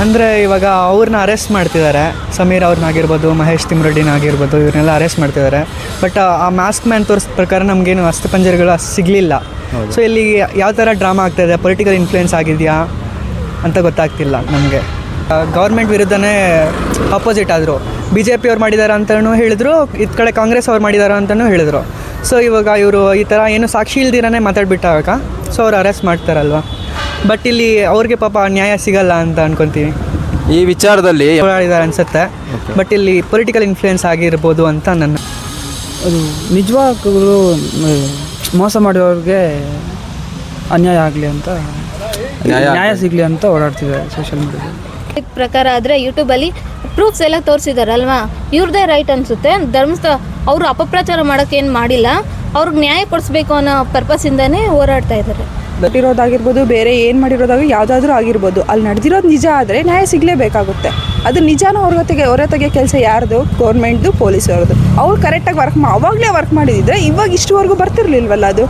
Speaker 12: ಅಂದರೆ ಇವಾಗ ಅವ್ರನ್ನ ಅರೆಸ್ಟ್ ಮಾಡ್ತಿದ್ದಾರೆ ಸಮೀರ್ ಅವ್ರನ್ನಾಗಿರ್ಬೋದು ಮಹೇಶ್ ತಿಮ್ರಡ್ಡಿನ ಆಗಿರ್ಬೋದು ಇವ್ರನ್ನೆಲ್ಲ ಅರೆಸ್ಟ್ ಮಾಡ್ತಿದ್ದಾರೆ ಬಟ್ ಆ ಮಾಸ್ಕ್ ಮ್ಯಾನ್ ತೋರಿಸಿದ ಪ್ರಕಾರ ನಮಗೇನು ಅಸ್ಥಿಪಂಜರಗಳು ಅಷ್ಟು ಸಿಗಲಿಲ್ಲ. ಸೊ ಇಲ್ಲಿ ಯಾವ ಥರ ಡ್ರಾಮಾ ಆಗ್ತಾಯಿದೆ ಪೊಲಿಟಿಕಲ್ ಇನ್ಫ್ಲೂಯೆನ್ಸ್ ಆಗಿದೆಯಾ ಅಂತ ಗೊತ್ತಾಗ್ತಿಲ್ಲ ನಮಗೆ. ಗೌರ್ಮೆಂಟ್ ವಿರುದ್ಧನೇ ಅಪೋಸಿಟ್ ಆದರು. ಬಿ ಜೆ ಪಿ ಅವ್ರು ಮಾಡಿದ್ದಾರೆ ಅಂತಲೂ ಹೇಳಿದ್ರು ಇದ್ ಕಡೆ ಕಾಂಗ್ರೆಸ್ ಅವ್ರು ಮಾಡಿದ್ದಾರೆ ಅಂತಲೂ ಹೇಳಿದ್ರು. ಸೊ ಇವಾಗ ಇವರು ಈ ಥರ ಏನು ಸಾಕ್ಷಿ ಇಲ್ದಿರನೇ ಮಾತಾಡ್ಬಿಟ್ಟಾಗ ಸೊ ಅವ್ರು ಅರೆಸ್ಟ್ ಮಾಡ್ತಾರಲ್ವ? ಬಟ್ ಇಲ್ಲಿ ಅವ್ರಿಗೆ ಪಾಪ ನ್ಯಾಯ ಸಿಗಲ್ಲ ಅಂತ ಅನ್ಕೊಂತೀನಿ
Speaker 1: ಈ ವಿಚಾರದಲ್ಲಿ
Speaker 12: ಹೋರಾಡಿದ್ದಾರೆ ಅನ್ಸುತ್ತೆ. ಬಟ್ ಇಲ್ಲಿ ಪೊಲಿಟಿಕಲ್ ಇನ್ಫ್ಲೂಯೆನ್ಸ್ ಆಗಿರ್ಬೋದು ಅಂತ ನನ್ನ
Speaker 10: ಅದು ನಿಜವಾಗ್ಲೂ ಮೋಸ ಮಾಡಿರೋರಿಗೆ ಅನ್ಯಾಯ ಆಗಲಿ ಅಂತ ನ್ಯಾಯ ಸಿಗಲಿ ಅಂತ ಓಡಾಡ್ತಿದ್ದಾರೆ ಸೋಷಿಯಲ್ ಮೀಡಿಯಾದಲ್ಲಿ
Speaker 3: ಪ್ರಕಾರ ಆದರೆ ಯೂಟ್ಯೂಬಲ್ಲಿ ಪ್ರೂಫ್ಸ್ ಎಲ್ಲ ತೋರಿಸಿದಾರಲ್ವಾ? ಇವ್ರದೇ ರೈಟ್ ಅನಿಸುತ್ತೆ. ಧರ್ಮಸ್ಥಳ ಅವರು ಅಪಪ್ರಚಾರ ಮಾಡೋಕ್ಕೇನು ಮಾಡಿಲ್ಲ. ಅವ್ರಿಗೆ ನ್ಯಾಯ ಕೊಡಿಸ್ಬೇಕು ಅನ್ನೋ ಪರ್ಪಸಿಂದನೇ ಹೋರಾಡ್ತಾ ಇದ್ದಾರೆ
Speaker 7: ಇರೋದಾಗಿರ್ಬೋದು ಬೇರೆ ಏನು ಮಾಡಿರೋದಾಗ ಯಾವುದಾದ್ರೂ ಆಗಿರ್ಬೋದು. ಅಲ್ಲಿ ನಡೆದಿರೋದು ನಿಜ ಆದರೆ ನ್ಯಾಯ ಸಿಗಲೇಬೇಕಾಗುತ್ತೆ. ಅದು ನಿಜಾನ ಅವ್ರ ತೆಗೆ ಹೊರ ತೆಗೆಯೋ ಕೆಲಸ ಯಾರ್ದು? ಗೌರ್ಮೆಂಟ್ದು ಪೊಲೀಸವ್ರದ್ದು ಅವ್ರು ಕರೆಕ್ಟಾಗಿ ವರ್ಕ್ ಮಾ ಅವಾಗಲೇ ವರ್ಕ್ ಮಾಡಿದಿದ್ರೆ ಇವಾಗ ಇಷ್ಟುವರೆಗೂ ಬರ್ತಿರ್ಲಿಲ್ವಲ್ಲ ಅದು?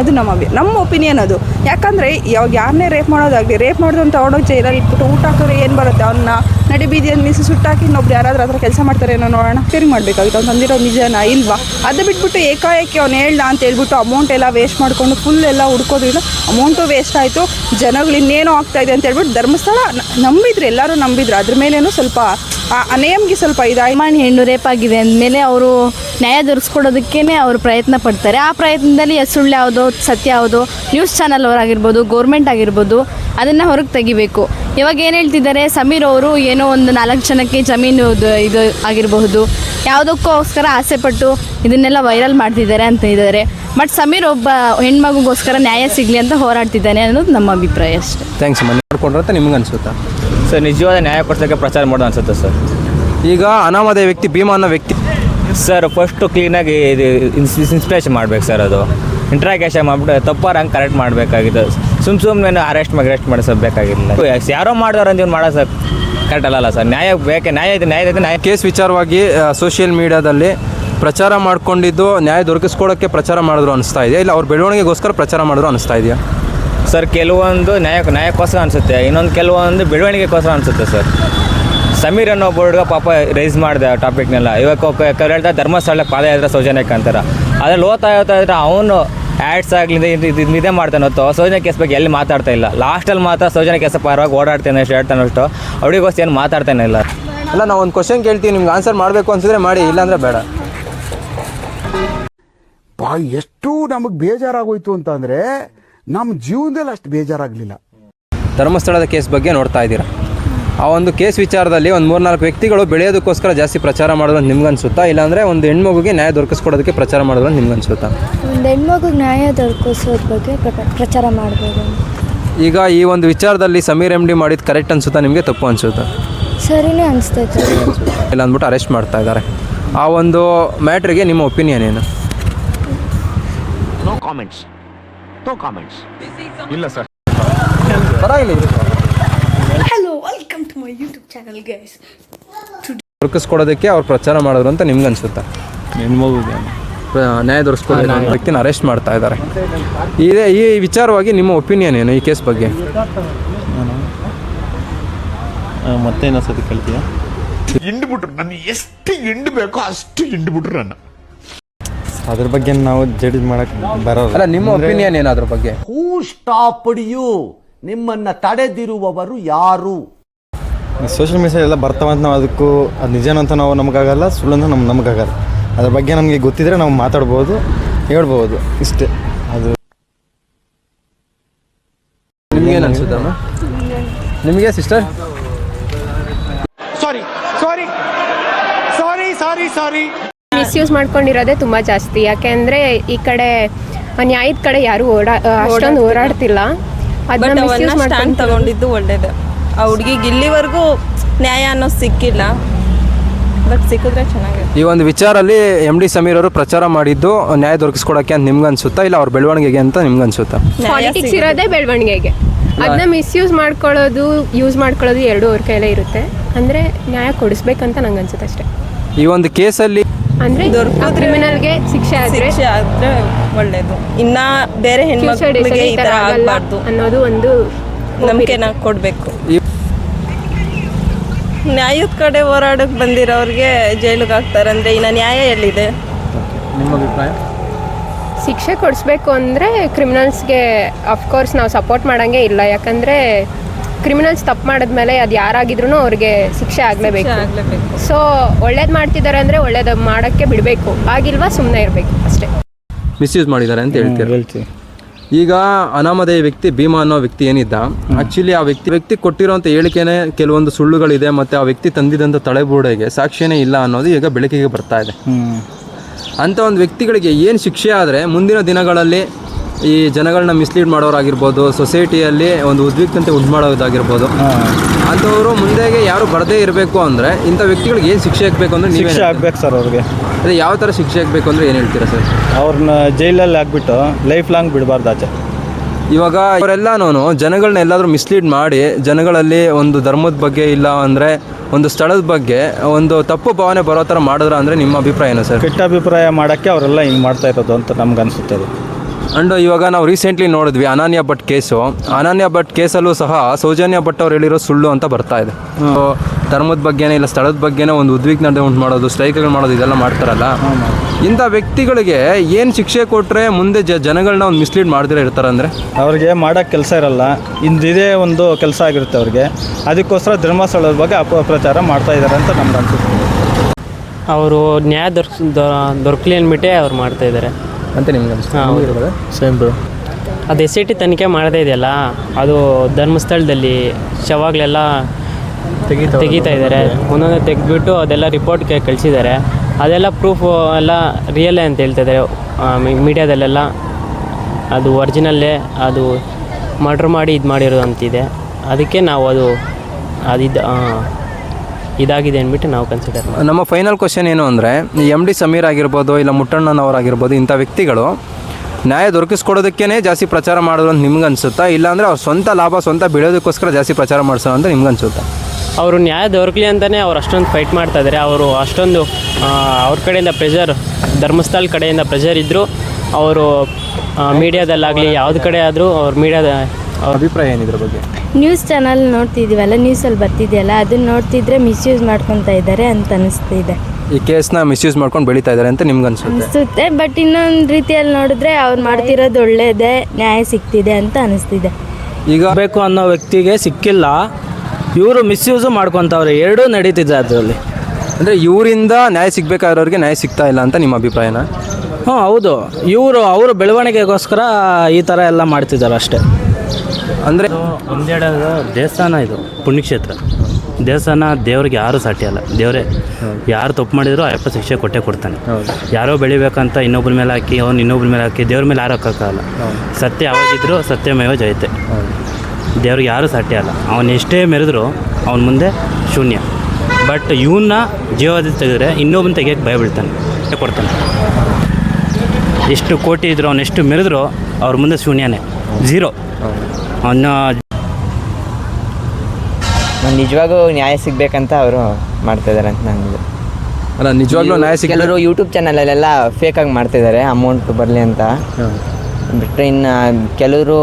Speaker 7: ಅದು ನಮ್ಮ ಅಭಿ ನಮ್ಮ ಒಪಿನಿಯನ್ ಅದು. ಯಾಕಂದರೆ ಇವಾಗ ಯಾರನ್ನೇ ರೇಪ್ ಮಾಡೋದಾಗಲಿ ರೇಪ್ ಮಾಡಿದ್ರು ಅಂತ ಅವಡೋಗಿ ಜೈಲಲ್ಲಿ ಇಟ್ಬಿಟ್ಟು ಊಟ ಹಾಕಿದ್ರೆ ಏನು ಬರುತ್ತೆ? ಅವನ್ನ ನಡಿ ಬೀದಿಯಲ್ಲಿ ನಿಲ್ಲಿಸಿ ಸುಟ್ಟಾಕಿ ಇನ್ನೊಬ್ರು ಯಾರಾದ್ರೂ ಹತ್ರ ಕೆಲಸ ಮಾಡ್ತಾರೆ ಏನೋ ನೋಡೋಣ. ಫೇರಿ ಮಾಡಬೇಕಾಗಿತ್ತು. ಅವ್ನು ತಂದಿರೋ ನಿಜನ ಇಲ್ವಾ? ಅದು ಬಿಟ್ಬಿಟ್ಟು ಏಕಾಏಕಿ ಅವ್ನು ಹೇಳ್ದ ಅಂತ ಹೇಳ್ಬಿಟ್ಟು ಅಮೌಂಟ್ ಎಲ್ಲ ವೇಸ್ಟ್ ಮಾಡಿಕೊಂಡು ಫುಲ್ ಎಲ್ಲ ಹುಡ್ಕೋದ್ರಿಂದ ಅಮೌಂಟು ವೇಸ್ಟ್ ಆಯಿತು. ಜನಗಳು ಇನ್ನೇನೋ ಆಗ್ತಾ ಇದೆ ಅಂತ ಹೇಳ್ಬಿಟ್ಟು ಧರ್ಮಸ್ಥಳ ನಂಬಿದ್ರು, ಎಲ್ಲರೂ ನಂಬಿದ್ರು. ಅದ್ರ ಮೇಲೇನು ಸ್ವಲ್ಪ ನೇಮ್ಗೆ ಸ್ವಲ್ಪ ಇದಾಗಿ
Speaker 3: ಮಾಡಿ ಹೆಣ್ಣು ರೇಪ್ ಆಗಿದೆ ಅಂದಮೇಲೆ ಅವರು ನ್ಯಾಯ ದೊರಕಿಸ್ಕೊಡೋದಕ್ಕೇ ಅವರು ಪ್ರಯತ್ನ ಪಡ್ತಾರೆ. ಆ ಪ್ರಯತ್ನದಲ್ಲಿ ಸುಳ್ಳು ಯಾವುದೋ ಸತ್ಯ ಯಾವುದೋ ನ್ಯೂಸ್ ಚಾನಲ್ ಅವರಾಗಿರ್ಬೋದು ಗೋರ್ಮೆಂಟ್ ಆಗಿರ್ಬೋದು ಅದನ್ನು ಹೊರಗೆ ತೆಗಿಬೇಕು. ಇವಾಗ ಏನು ಹೇಳ್ತಿದ್ದಾರೆ ಸಮೀರ್ ಅವರು ಏನೋ ಒಂದು ನಾಲ್ಕು ಜನಕ್ಕೆ ಜಮೀನು ಇದು- ಇದು ಆಗಿರಬಹುದು. ಯಾವುದಕ್ಕೋಸ್ಕರ ಆಸೆಪಟ್ಟು ಇದನ್ನೆಲ್ಲ ವೈರಲ್ ಮಾಡ್ತಿದ್ದಾರೆ ಅಂತ ಇದ್ದಾರೆ. ಬಟ್ ಸಮೀರ್ ಒಬ್ಬ ಹೆಣ್ಮಗುಗೋಸ್ಕರ ನ್ಯಾಯ ಸಿಗಲಿ ಅಂತ ಹೋರಾಡ್ತಿದ್ದಾನೆ ಅನ್ನೋದು ನಮ್ಮ ಅಭಿಪ್ರಾಯ ಅಷ್ಟೇ.
Speaker 1: ಥ್ಯಾಂಕ್ಸ್ ಮನೆ ಮಾಡ್ಕೊಂಡ್ರೆ ನಿಮ್ಗೆ ಅನ್ಸುತ್ತಾ?
Speaker 13: ಸರ್ ನಿಜವಾದ ನ್ಯಾಯ ಕೊಡ್ಸೋಕ್ಕೆ ಪ್ರಚಾರ ಮಾಡೋದು ಅನ್ಸುತ್ತೆ ಸರ್.
Speaker 1: ಈಗ ಅನಾಮಧ ವ್ಯಕ್ತಿ ಭೀಮಾ ಅನ್ನೋ ವ್ಯಕ್ತಿ.
Speaker 13: ಸರ್ ಫಸ್ಟು ಕ್ಲೀನಾಗಿ ಇದು ಇನ್ಸ್ಪಿರೇಷನ್ ಮಾಡ್ಬೇಕು ಸರ್ ಅದು. ಇಂಟ್ರಾಗೇಷನ್ ಮಾಡಿಬಿಟ್ಟು ತಪ್ಪಾರ ಹಂಗೆ ಕರೆಕ್ಟ್ ಮಾಡಬೇಕಾಗಿತ್ತು ಸುಮ್ ಸುಮ್ಮನೆ ಅರೆಸ್ಟ್ ಮಾಡಿ ಅರೆಸ್ಟ್ ಮಾಡಿಸಬೇಕಾಗಿಲ್ಲ ಯಾರೋ ಮಾಡಿದವ್ರು ಅಂತ ಇವ್ನು ಮಾಡೋ ಸರ್. ಕರೆಕ್ಟ್ ಅಲ್ಲಲ್ಲ ಸರ್. ನ್ಯಾಯ ಬೇಕೆ ನ್ಯಾಯ ಇದೆ ನ್ಯಾಯ ಇದೆ ನ್ಯಾಯ
Speaker 1: ಕೇಸ್ ವಿಚಾರವಾಗಿ ಸೋಷಿಯಲ್ ಮೀಡಿಯಾದಲ್ಲಿ ಪ್ರಚಾರ ಮಾಡ್ಕೊಂಡಿದ್ದು ನ್ಯಾಯ ದೊರಕಿಸ್ಕೊಡೋಕ್ಕೆ ಪ್ರಚಾರ ಮಾಡಿದ್ರು ಅನಿಸ್ತಾ ಇದೆಯಾ? ಇಲ್ಲ ಅವ್ರ ಬೆಳವಣಿಗೆಗೋಸ್ಕರ ಪ್ರಚಾರ ಮಾಡಿದ್ರು ಅನಿಸ್ತಾ ಇದೆಯಾ?
Speaker 13: ಸರ್ ಕೆಲವೊಂದು ನ್ಯಾಯ ನ್ಯಾಯಕ್ಕೋಸ್ಕರ ಅನಿಸುತ್ತೆ. ಇನ್ನೊಂದು ಕೆಲವೊಂದು ಬೆಳವಣಿಗೆಗೋಸ್ಕರ ಅನಿಸುತ್ತೆ ಸರ್. ಸಮೀರ್ ಅನ್ನೋ ಒಬ್ಬ ಹುಡುಗ ಪಾಪ ರೈಸ್ ಮಾಡಿದೆ ಆ ಟಾಪಿಕ್ನೆಲ್ಲ ಇವಾಗ ಹೇಳ್ತಾರೆ ಧರ್ಮಸ್ಥಳಕ್ಕೆ ಪಾದಯಾತ್ರೆ ಸೌಜನ್ಯಕ್ಕೆ ಅಂತಾರೆ. ಅದ್ರಲ್ಲಿ ಓದ್ತಾ ಹೋಗ್ತಾ ಇದ್ರೆ ಅವನು ಆ್ಯಡ್ಸ್ ಆಗಲಿ ಇದು ಇದು ಇದೇ ಮಾಡ್ತಾನೆ ಹೊತ್ತು. ಸೌಜನ್ಯ ಕೇಸ್ ಬಗ್ಗೆ ಎಲ್ಲಿ ಮಾತಾಡ್ತಾ ಇಲ್ಲ. ಲಾಸ್ಟಲ್ಲಿ ಮಾತ್ರ ಸೌಜನ್ಯ ಕೇಸ ಪರವಾಗಿ ಓಡಾಡ್ತಾನೆ ಅಷ್ಟು ಹೇಳ್ತಾನೆ ಅಷ್ಟು. ಅವಳಿಗೋಸ್ಕರ ಏನು ಮಾತಾಡ್ತಾನೆ ಇಲ್ಲ.
Speaker 1: ಅಲ್ಲ ನಾವು ಒಂದು ಕ್ವಶನ್ ಕೇಳ್ತೀವಿ ನಿಮ್ಗೆ ಆನ್ಸರ್ ಮಾಡಬೇಕು ಅನ್ಸಿದ್ರೆ ಮಾಡಿ ಇಲ್ಲಾಂದ್ರೆ ಬೇಡ.
Speaker 9: ಬಾ ಎಷ್ಟು ನಮಗೆ ಬೇಜಾರಾಗೋಯ್ತು ಅಂತಂದ್ರೆ ನಮ್ಮ ಜೀವನದಲ್ಲಿ ಅಷ್ಟು ಬೇಜಾರಾಗಲಿಲ್ಲ.
Speaker 1: ಧರ್ಮಸ್ಥಳದ ಕೇಸ್ ಬಗ್ಗೆ ನೋಡ್ತಾ ಇದ್ದೀರಾ? ಆ ಒಂದು ಕೇಸ್ ವಿಚಾರದಲ್ಲಿ ಒಂದು ಮೂರ್ನಾಲ್ಕು ವ್ಯಕ್ತಿಗಳು ಬೆಳೆಯೋದಕ್ಕೋಸ್ಕರ ಜಾಸ್ತಿ ಪ್ರಚಾರ ಮಾಡೋದು ಅಂತ ನಿಮ್ಗೆ ಅನಿಸುತ್ತಾ? ಇಲ್ಲಾಂದರೆ ಒಂದು ಹೆಣ್ಮಗುಗೆ ನ್ಯಾಯ ದೊರಕಿಸ್ಕೊಡೋದಕ್ಕೆ ಪ್ರಚಾರ ಮಾಡೋದು ಅಂತ ನಿಮ್ಗೆ ಅನಿಸುತ್ತಾ?
Speaker 14: ಒಂದು ಹೆಣ್ಮಗುಗೆ ನ್ಯಾಯ ದೊರಕಿಸೋದ್ರ ಬಗ್ಗೆ ಪ್ರಚಾರ ಮಾಡ್ಬೋದು.
Speaker 1: ಈಗ ಈ ಒಂದು ವಿಚಾರದಲ್ಲಿ ಸಮೀರ್ ಎಂ ಡಿ ಮಾಡಿದ್ದು ಕರೆಕ್ಟ್ ಅನ್ಸುತ್ತಾ ನಿಮಗೆ? ತಪ್ಪು ಅನ್ಸುತ್ತಾ?
Speaker 14: ಸರಿನೇ ಅನಿಸ್ತೈತೆ
Speaker 1: ಇಲ್ಲ ಅಂದ್ಬಿಟ್ಟು ಅರೆಸ್ಟ್ ಮಾಡ್ತಾ ಇದ್ದಾರೆ. ಆ ಒಂದು ಮ್ಯಾಟ್ರಿಗೆ ನಿಮ್ಮ ಒಪಿನಿಯನ್ ಏನು?
Speaker 9: ನೋ ಕಾಮೆಂಟ್ಸ್ ನೋ ಕಾಮೆಂಟ್ಸ್ ಇಲ್ಲ ಸರ್
Speaker 1: ಪರವಾಗಿಲ್ಲ. ದೊರಕಿಸ್ಕೊಡೋದಕ್ಕೆ ಅವ್ರು ಪ್ರಚಾರ ಮಾಡಿದ್ರು ಅಂತ ನಿಮ್ಗೆ ಅನ್ಸುತ್ತಾ? ಹೆಣ್ಮಗುಗೆ ನ್ಯಾಯ ದೊರಕಿಸ್ಕೊಡೋ ವ್ಯಕ್ತಿನ ಅರೆಸ್ಟ್ ಮಾಡ್ತಾ ಇದ್ದಾರೆ. ಇದೇ ಈ ವಿಚಾರವಾಗಿ ನಿಮ್ಮ ಒಪಿನಿಯನ್ ಏನು ಈ ಕೇಸ್ ಬಗ್ಗೆ?
Speaker 13: ಮತ್ತೆ ಇನ್ನೊಂದ್ಸತಿ ಕೇಳ್ತೀಯ?
Speaker 9: ಹಿಂಡ್ಬಿಟ್ರು. ನನ್ನ ಎಷ್ಟು ಹಿಂಡ್ಬೇಕೋ ಅಷ್ಟು ಹಿಂಡ್ಬಿಟ್ರು ನನ್ನ.
Speaker 13: ಅದ್ರ ಬಗ್ಗೆ ನಾವು ಜಡ್ಜ್ ಮಾಡಕ್ ಬರೋಲ್ಲ
Speaker 1: ಅಲ್ಲ ನಿಮ್ಮ ಒಪಿನಿಯನ್ ಏನು ಅದ್ರ ಬಗ್ಗೆ?
Speaker 15: ಹೂ ಸ್ಟಾಪ್ ಯು ನಿಮ್ಮನ್ನ ತಡೆದಿರುವವರು ಯಾರು?
Speaker 13: ಸೋಷಿಯಲ್ ಮೀಡಿಯಾ ಎಲ್ಲ ಬರ್ತಾವಂತ ನಾವು ಅದಕ್ಕೂ ಅದು ನಿಜನ ಅಂತ ನಾವು ನಮಗಾಗಲ್ಲ ಸುಳ್ಳು ಅಂತ ನಮ್ಗೆ ನಮಗಾಗಲ್ಲ. ಅದ್ರ ಬಗ್ಗೆ ನಮಗೆ ಗೊತ್ತಿದ್ರೆ ನಾವು ಮಾತಾಡ್ಬೋದು ಹೇಳ್ಬೋದು ಇಷ್ಟೇ. ಅದು
Speaker 1: ನಿಮ್ಗೇನು ಅನ್ಸುತ್ತಮ್ಮ ನಿಮಗೆ ಸಿಸ್ಟರ್
Speaker 9: ಸಾರಿ ಸಾರಿ ಸಾರಿ ಸಾರಿ ಸಾರಿ
Speaker 5: ಮಿಸ್ಯೂಸ್ ಮಾಡ್ಕೊಂಡಿರೋದೇ ತುಂಬ ಜಾಸ್ತಿ. ಯಾಕೆಂದರೆ ಈ ಕಡೆ ನ್ಯಾಯದ ಕಡೆ ಯಾರು ಓಡಾ ಅಷ್ಟೊಂದು ಓಡಾಡ್ತಿಲ್ಲ. ಅದನ್ನ ಮಿಸ್ಯೂಸ್ ಮಾಡ್ಕೊಂಡು
Speaker 7: ತಗೊಂಡಿದ್ದು ಒಳ್ಳೇದು. ಆ ಹುಡುಗಿಗೆ ಇಲ್ಲಿವರೆಗೂ ನ್ಯಾಯ ಅನ್ನೋದು ಸಿಕ್ಕಿಲ್ಲ. ಬಟ್ ಸಿಕ್ಕಿದ್ರೆ ಚೆನ್ನಾಗಿದೆ
Speaker 1: ಈ ಒಂದು ವಿಚಾರಲ್ಲಿ ಎಂ ಡಿ ಸಮೀರ್ ಅವರು ಪ್ರಚಾರ ಮಾಡಿದ್ದು ನ್ಯಾಯ ದೊರಕಿಸ್ಕೊಡಕ್ಕೆ ಅಂತ ನಿಮ್ಗೆ ಅನ್ಸುತ್ತಾ ಇಲ್ಲ ಅವ್ರ ಬೆಳವಣಿಗೆಗೆ ಅಂತ ನಿಮ್ಗೆ ಅನ್ಸುತ್ತಾ
Speaker 5: ಪಾಲಿಟಿಕ್ಸ್ ಇರೋದೇ ಬೆಳವಣಿಗೆಗೆ. ಅದನ್ನ ಮಿಸ್ಯೂಸ್ ಮಾಡ್ಕೊಳ್ಳೋದು ಯೂಸ್ ಮಾಡ್ಕೊಳ್ಳೋದು ಎರಡೂ ಅವ್ರ ಕೈಲೇ ಇರುತ್ತೆ. ಅಂದ್ರೆ ನ್ಯಾಯ ಕೊಡಿಸ್ಬೇಕಂತ ನಂಗೆ ಅನ್ಸುತ್ತೆ ಅಷ್ಟೇ.
Speaker 1: ಈ ಒಂದು ಕೇಸಲ್ಲಿ
Speaker 5: ಅಂದರೆ ಕ್ರಿಮಿನಲ್ಗೆ ಶಿಕ್ಷೆ ಆದರೆ
Speaker 7: ಶಿಕ್ಷೆ ಆದ್ರೆ ಒಳ್ಳೇದು. ಇನ್ನ ಬೇರೆ ಹೆಣ್ಮಕ್ಳಿಗೆ ಈ ಥರ
Speaker 5: ಆಗಲ್ಲ
Speaker 7: ಆಗಬಾರ್ದು.
Speaker 5: ಅನ್ನೋದು ಒಂದು
Speaker 7: ನಂಬಿಕೆನ ಕೊಡಬೇಕು. ನ್ಯಾಯದ ಕಡೆ ಹೋರಾಡಕ್ಕೆ ಬಂದಿರೋರಿಗೆ ಜೈಲಿಗೆ ಹಾಕ್ತಾರೆ ಅಂದ್ರೆ ಇನ್ನು ನ್ಯಾಯ ಎಲ್ಲಿದೆ?
Speaker 1: ನಿಮ್ಮ ಅಭಿಪ್ರಾಯ?
Speaker 5: ಶಿಕ್ಷೆ ಕೊಡಿಸ್ಬೇಕು ಅಂದರೆ ಕ್ರಿಮಿನಲ್ಸ್ಗೆ ಅಫ್ಕೋರ್ಸ್ ನಾವು ಸಪೋರ್ಟ್ ಮಾಡೋಂಗೆ ಇಲ್ಲ. ಯಾಕಂದರೆ ಕ್ರಿಮಿನಲ್ಸ್ ತಪ್ಪು ಮಾಡಿದ್ಮೇಲೆ ಅದು ಯಾರಾಗಿದ್ರು ಅವ್ರಿಗೆ ಶಿಕ್ಷೆ ಆಗಲೇಬೇಕು.
Speaker 7: ಆಗಲೇಬೇಕು.
Speaker 5: ಸೊ ಒಳ್ಳೇದು ಮಾಡ್ತಿದ್ದಾರೆ ಅಂದರೆ ಒಳ್ಳೇದು ಮಾಡೋಕ್ಕೆ ಬಿಡಬೇಕು. ಆಗಿಲ್ವಾ ಸುಮ್ಮನೆ ಇರಬೇಕು ಅಷ್ಟೇ.
Speaker 1: ಮಿಸ್ಯೂಸ್ ಮಾಡಿದ್ದಾರೆ ಅಂತ ಹೇಳ್ತೀರಾ?
Speaker 13: ಹೇಳ್ತೀವಿ.
Speaker 1: ಈಗ ಅನಾಮಧೇಯ ವ್ಯಕ್ತಿ ಭೀಮಾ ಅನ್ನೋ ವ್ಯಕ್ತಿ ಏನಿದ್ದ ಆಕ್ಚುಲಿ ಆ ವ್ಯಕ್ತಿ ವ್ಯಕ್ತಿ ಕೊಟ್ಟಿರೋಂಥ ಹೇಳಿಕೆನೇ ಕೆಲವೊಂದು ಸುಳ್ಳುಗಳಿದೆ ಮತ್ತು ಆ ವ್ಯಕ್ತಿ ತಂದಿದ್ದಂಥ ತಳೆಬೂಡೆಗೆ ಸಾಕ್ಷಿಯೇ ಇಲ್ಲ ಅನ್ನೋದು ಈಗ ಬೆಳಕಿಗೆ ಬರ್ತಾ ಇದೆ. ಅಂಥ ಒಂದು ವ್ಯಕ್ತಿಗಳಿಗೆ ಏನು ಶಿಕ್ಷೆ ಆದರೆ ಮುಂದಿನ ದಿನಗಳಲ್ಲಿ ಈ ಜನಗಳನ್ನ ಮಿಸ್ಲೀಡ್ ಮಾಡೋರಾಗಿರ್ಬೋದು ಸೊಸೈಟಿಯಲ್ಲಿ ಒಂದು ಉದ್ವಿಗ್ನತೆ ಉಂಟು ಮಾಡೋದಾಗಿರ್ಬೋದು. ಅಂಥವರು ಮುಂದೆಗೆ ಯಾರು ಬರದೇ ಇರಬೇಕು ಅಂದರೆ ಇಂಥ ವ್ಯಕ್ತಿಗಳಿಗೆ ಏನು ಶಿಕ್ಷೆ ಆಗಬೇಕು ಅಂದರೆ ನೀವು
Speaker 13: ಶಿಕ್ಷೆ ಆಗ್ಬೇಕು ಸರ್ ಅವ್ರಿಗೆ.
Speaker 1: ಅದೇ ಯಾವ ಥರ ಶಿಕ್ಷೆ ಆಗಬೇಕು ಅಂದರೆ ಏನು ಹೇಳ್ತೀರಾ ಸರ್?
Speaker 13: ಅವ್ರನ್ನ ಜೈಲಲ್ಲಿ ಹಾಕ್ಬಿಟ್ಟು ಲೈಫ್ ಲಾಂಗ್ ಬಿಡಬಾರ್ದು ಆಚೆ.
Speaker 1: ಇವಾಗ ಅವರೆಲ್ಲನೂ ಜನಗಳನ್ನ ಎಲ್ಲಾದರೂ ಮಿಸ್ಲೀಡ್ ಮಾಡಿ ಜನಗಳಲ್ಲಿ ಒಂದು ಧರ್ಮದ ಬಗ್ಗೆ ಇಲ್ಲ ಅಂದರೆ ಒಂದು ಸ್ಥಳದ ಬಗ್ಗೆ ಒಂದು ತಪ್ಪು ಭಾವನೆ ಬರೋ ಥರ ಮಾಡಿದ್ರೆ ಅಂದರೆ ನಿಮ್ಮ ಅಭಿಪ್ರಾಯ ಏನು ಸರ್?
Speaker 13: ಕೆಟ್ಟ ಅಭಿಪ್ರಾಯ ಮಾಡೋಕ್ಕೆ ಅವರೆಲ್ಲ ಹಿಂಗೆ ಮಾಡ್ತಾ ಇರೋದು ಅಂತ ನಮ್ಗೆ ಅನಿಸುತ್ತೆ ಅದು.
Speaker 1: ಅಂಡ್ ಇವಾಗ ನಾವು ರೀಸೆಂಟ್ಲಿ ನೋಡಿದ್ವಿ ಅನನ್ಯ ಭಟ್ ಕೇಸು. ಅನನ್ಯ ಭಟ್ ಕೇಸಲ್ಲೂ ಸಹ ಸೌಜನ್ಯ ಭಟ್ ಅವ್ರು ಹೇಳಿರೋ ಸುಳ್ಳು ಅಂತ ಬರ್ತಾ ಇದೆ. ಧರ್ಮದ ಬಗ್ಗೆನೇ ಇಲ್ಲ ಸ್ಥಳದ ಬಗ್ಗೆನೇ ಒಂದು ಉದ್ವಿಗ್ನತೆ ಉಂಟು ಮಾಡೋದು ಸ್ಟ್ರೈಕ್ಗಳು ಮಾಡೋದು ಇದೆಲ್ಲ ಮಾಡ್ತಾರಲ್ಲ? ಇಂಥ ವ್ಯಕ್ತಿಗಳಿಗೆ ಏನು ಶಿಕ್ಷೆ ಕೊಟ್ಟರೆ ಮುಂದೆ ಜ ಜನಗಳನ್ನ ಒಂದು ಮಿಸ್ಲೀಡ್ ಮಾಡ್ದಿರ ಇರ್ತಾರೆ ಅಂದರೆ?
Speaker 8: ಅವ್ರಿಗೆ ಮಾಡೋಕ್ಕೆ ಕೆಲಸ ಇರಲ್ಲ. ಇದೇ ಒಂದು ಕೆಲಸ ಆಗಿರುತ್ತೆ ಅವ್ರಿಗೆ. ಅದಕ್ಕೋಸ್ಕರ ಧರ್ಮಸ್ಥಳದ ಬಗ್ಗೆ ಅಪಪ್ರಚಾರ ಮಾಡ್ತಾ ಇದ್ದಾರೆ ಅಂತ ನಮ್ಗೆ ಅನ್ಸುತ್ತೆ.
Speaker 16: ಅವರು ನ್ಯಾಯ ದೊರಕ ದೊರಕಲಿ ಅಂದ್ಬಿಟ್ಟೆ ಅವ್ರು ಮಾಡ್ತಾ ಇದ್ದಾರೆ
Speaker 1: ಅಂತ ನಿಮ್ಗೆ ಅನಿಸ್ತದೆ
Speaker 8: ಸೇಮ್ ಬ್ರೋ
Speaker 16: ಅದು ಎಸ್ ಐ ಟಿ ತನಿಖೆ ಮಾಡದೇ ಇದೆಯಲ್ಲ ಅದು ಧರ್ಮಸ್ಥಳದಲ್ಲಿ ಶವಗಳೆಲ್ಲ ತೆಗಿತಾ ಇದ್ದಾರೆ ಒಂದೊಂದು ತೆಗೆದ್ಬಿಟ್ಟು ಅದೆಲ್ಲ ರಿಪೋರ್ಟ್ಗೆ ಕಳಿಸಿದ್ದಾರೆ ಅದೆಲ್ಲ ಪ್ರೂಫ್ ಎಲ್ಲ ರಿಯಲೇ ಅಂತ ಹೇಳ್ತಿದ್ದಾರೆ ಮೀಡ್ಯಾದಲ್ಲೆಲ್ಲ ಮೀಡಿಯಾದಲ್ಲೆಲ್ಲ ಅದು ಒರಿಜಿನಲ್ಲೇ ಅದು ಮರ್ಡ್ರ್ ಮಾಡಿ ಇದು ಮಾಡಿರೋದು ಅಂತಿದೆ ಅದಕ್ಕೆ ನಾವು ಅದು ಅದಿದ್ದು ಇದಾಗಿದೆ ಅಂದ್ಬಿಟ್ಟು ನಾವು ಕನ್ಸಿಡರ್ ಮಾಡ್ತೀವಿ.
Speaker 1: ನಮ್ಮ ಫೈನಲ್ ಕ್ವಶನ್ ಏನು ಅಂದರೆ ಎಂ ಡಿ ಸಮೀರ್ ಆಗಿರ್ಬೋದು ಇಲ್ಲ ಮುಟ್ಟಣ್ಣನವರಾಗಿರ್ಬೋದು ಇಂಥ ವ್ಯಕ್ತಿಗಳು ನ್ಯಾಯ ದೊರಕಿಸ್ಕೊಡೋದಕ್ಕೇ ಜಾಸ್ತಿ ಪ್ರಚಾರ ಮಾಡೋದು ಅಂತ ನಿಮ್ಗೆ ಅನ್ಸುತ್ತಾ? ಇಲ್ಲಾಂದರೆ ಅವ್ರ ಸ್ವಂತ ಲಾಭ ಸ್ವಂತ ಬೆಳೆಯೋದಕ್ಕೋಸ್ಕರ ಜಾಸ್ತಿ ಪ್ರಚಾರ ಮಾಡಿಸೋ ಅಂತ ನಿಮ್ಗೆ ಅನ್ಸುತ್ತಾ?
Speaker 16: ಅವರು ನ್ಯಾಯ ದೊರಕಲಿ ಅಂತಲೇ ಅವ್ರು ಅಷ್ಟೊಂದು ಫೈಟ್ ಮಾಡ್ತಾ ಇದ್ದಾರೆ ಅವರು ಅಷ್ಟೊಂದು ಅವ್ರ ಕಡೆಯಿಂದ ಪ್ರೆಷರ್ ಧರ್ಮಸ್ಥಳ ಕಡೆಯಿಂದ ಪ್ರೆಷರ್ ಇದ್ದರು ಅವರು ಮೀಡಿಯಾದಲ್ಲಾಗಲಿ ಯಾವ್ದು ಕಡೆ ಆದರೂ ಅವ್ರ ಮೀಡಿಯಾದ
Speaker 1: ಅಭಿಪ್ರಾಯ ಏನಿದ್ರ ಬಗ್ಗೆ?
Speaker 3: ನ್ಯೂಸ್ ಚಾನಲ್ ನೋಡ್ತಿದ್ದೀವಲ್ಲ ನ್ಯೂಸಲ್ಲಿ ಬರ್ತಿದೆಯಲ್ಲ ಅದನ್ನ ನೋಡ್ತಿದ್ರೆ ಮಿಸ್ಯೂಸ್ ಮಾಡ್ಕೊತಾ ಇದ್ದಾರೆ ಅಂತ ಅನಿಸ್ತಿದೆ.
Speaker 1: ಈ ಕೇಸ್ನ ಮಿಸ್ಯೂಸ್ ಮಾಡ್ಕೊಂಡು ಬೆಳೀತಾ ಇದ್ದಾರೆ ಅಂತ ನಿಮ್ಗೆ ಅನ್ಸುತ್ತೆ?
Speaker 3: ಅನಿಸುತ್ತೆ ಬಟ್ ಇನ್ನೊಂದು ರೀತಿಯಲ್ಲಿ ನೋಡಿದ್ರೆ ಅವ್ರು ಮಾಡ್ತಿರೋದು ಒಳ್ಳೇದೇ ನ್ಯಾಯ ಸಿಗ್ತಿದೆ ಅಂತ ಅನಿಸ್ತಿದೆ.
Speaker 1: ಈಗ
Speaker 8: ಬೇಕು ಅನ್ನೋ ವ್ಯಕ್ತಿಗೆ ಸಿಕ್ಕಿಲ್ಲ ಇವರು ಮಿಸ್ಯೂಸು ಮಾಡ್ಕೊತವ್ರೆ ಎರಡೂ ನಡೀತಿದೆ ಅದರಲ್ಲಿ.
Speaker 1: ಅಂದರೆ ಇವರಿಂದ ನ್ಯಾಯ ಸಿಗಬೇಕಾಗಿರೋರಿಗೆ ನ್ಯಾಯ ಸಿಗ್ತಾ ಇಲ್ಲ ಅಂತ ನಿಮ್ಮ ಅಭಿಪ್ರಾಯನ?
Speaker 8: ಹ್ಞೂ ಹೌದು. ಇವರು ಅವರು ಬೆಳವಣಿಗೆಗೋಸ್ಕರ ಈ ಥರ ಎಲ್ಲ ಮಾಡ್ತಿದ್ದಾರೆ ಅಷ್ಟೇ.
Speaker 1: ಅಂದರೆ
Speaker 16: ಒಂದೆರಡು ದೇವಸ್ಥಾನ ಇದು ಪುಣ್ಯಕ್ಷೇತ್ರ. ದೇವಸ್ಥಾನ ದೇವ್ರಿಗೆ ಯಾರು ಸಾಟಿ ಅಲ್ಲ. ದೇವರೇ ಯಾರು ತಪ್ಪು ಮಾಡಿದ್ರು ಅಯ್ಯಪ್ಪ ಶಿಕ್ಷೆ ಕೊಟ್ಟೆ ಕೊಡ್ತಾನೆ. ಯಾರೋ ಬೆಳಿಬೇಕಂತ ಇನ್ನೊಬ್ಬರ ಮೇಲೆ ಹಾಕಿ ಅವ್ನು ಇನ್ನೊಬ್ಬರ ಮೇಲೆ ಹಾಕಿ ದೇವ್ರ ಮೇಲೆ ಯಾರು ಹಾಕೋಕ್ಕಾಗಲ್ಲ. ಸತ್ಯ ಯಾವಾಗಿದ್ರು ಸತ್ಯಮೇವ ಜಯತೆ. ದೇವ್ರಿಗೆ ಯಾರು ಸಾಟಿ ಅಲ್ಲ. ಅವನು ಎಷ್ಟೇ ಮೆರೆದ್ರು ಅವನ ಮುಂದೆ ಶೂನ್ಯ. ಬಟ್ ಇವನ್ನ ಜೀವದ ತೆಗೆದ್ರೆ ಇನ್ನೊಬ್ಬನ ತೆಗಿಯೋಕ್ಕೆ ಭಯ ಬೀಳ್ತಾನೆ. ಕೊಡ್ತಾನೆ. ಎಷ್ಟು ಕೋಟಿ ಇದ್ರು ಅವನು ಎಷ್ಟು ಮೆರೆದ್ರು ಅವ್ರ ಮುಂದೆ ಶೂನ್ಯನೇ. ಝೀರೋ ಅವನ್ನ
Speaker 17: ನಿಜವಾಗೂ ನ್ಯಾಯ ಸಿಗ್ಬೇಕಂತ ಅವರು ಮಾಡ್ತಾ ಇದ್ದಾರೆ ಅಂತ ನನಗೆ
Speaker 1: ಅಲ್ಲ ನಿಜವಾಗ್ಲೂ ನ್ಯಾಯ ಸಿಗ
Speaker 17: ಕೆಲವರು ಯೂಟ್ಯೂಬ್ ಚಾನಲಲ್ಲೆಲ್ಲ ಫೇಕಾಗಿ ಮಾಡ್ತಿದ್ದಾರೆ ಅಮೌಂಟ್ ಬರಲಿ ಅಂತ. ಬಿಟ್ಟರೆ ಇನ್ನು ಕೆಲವರು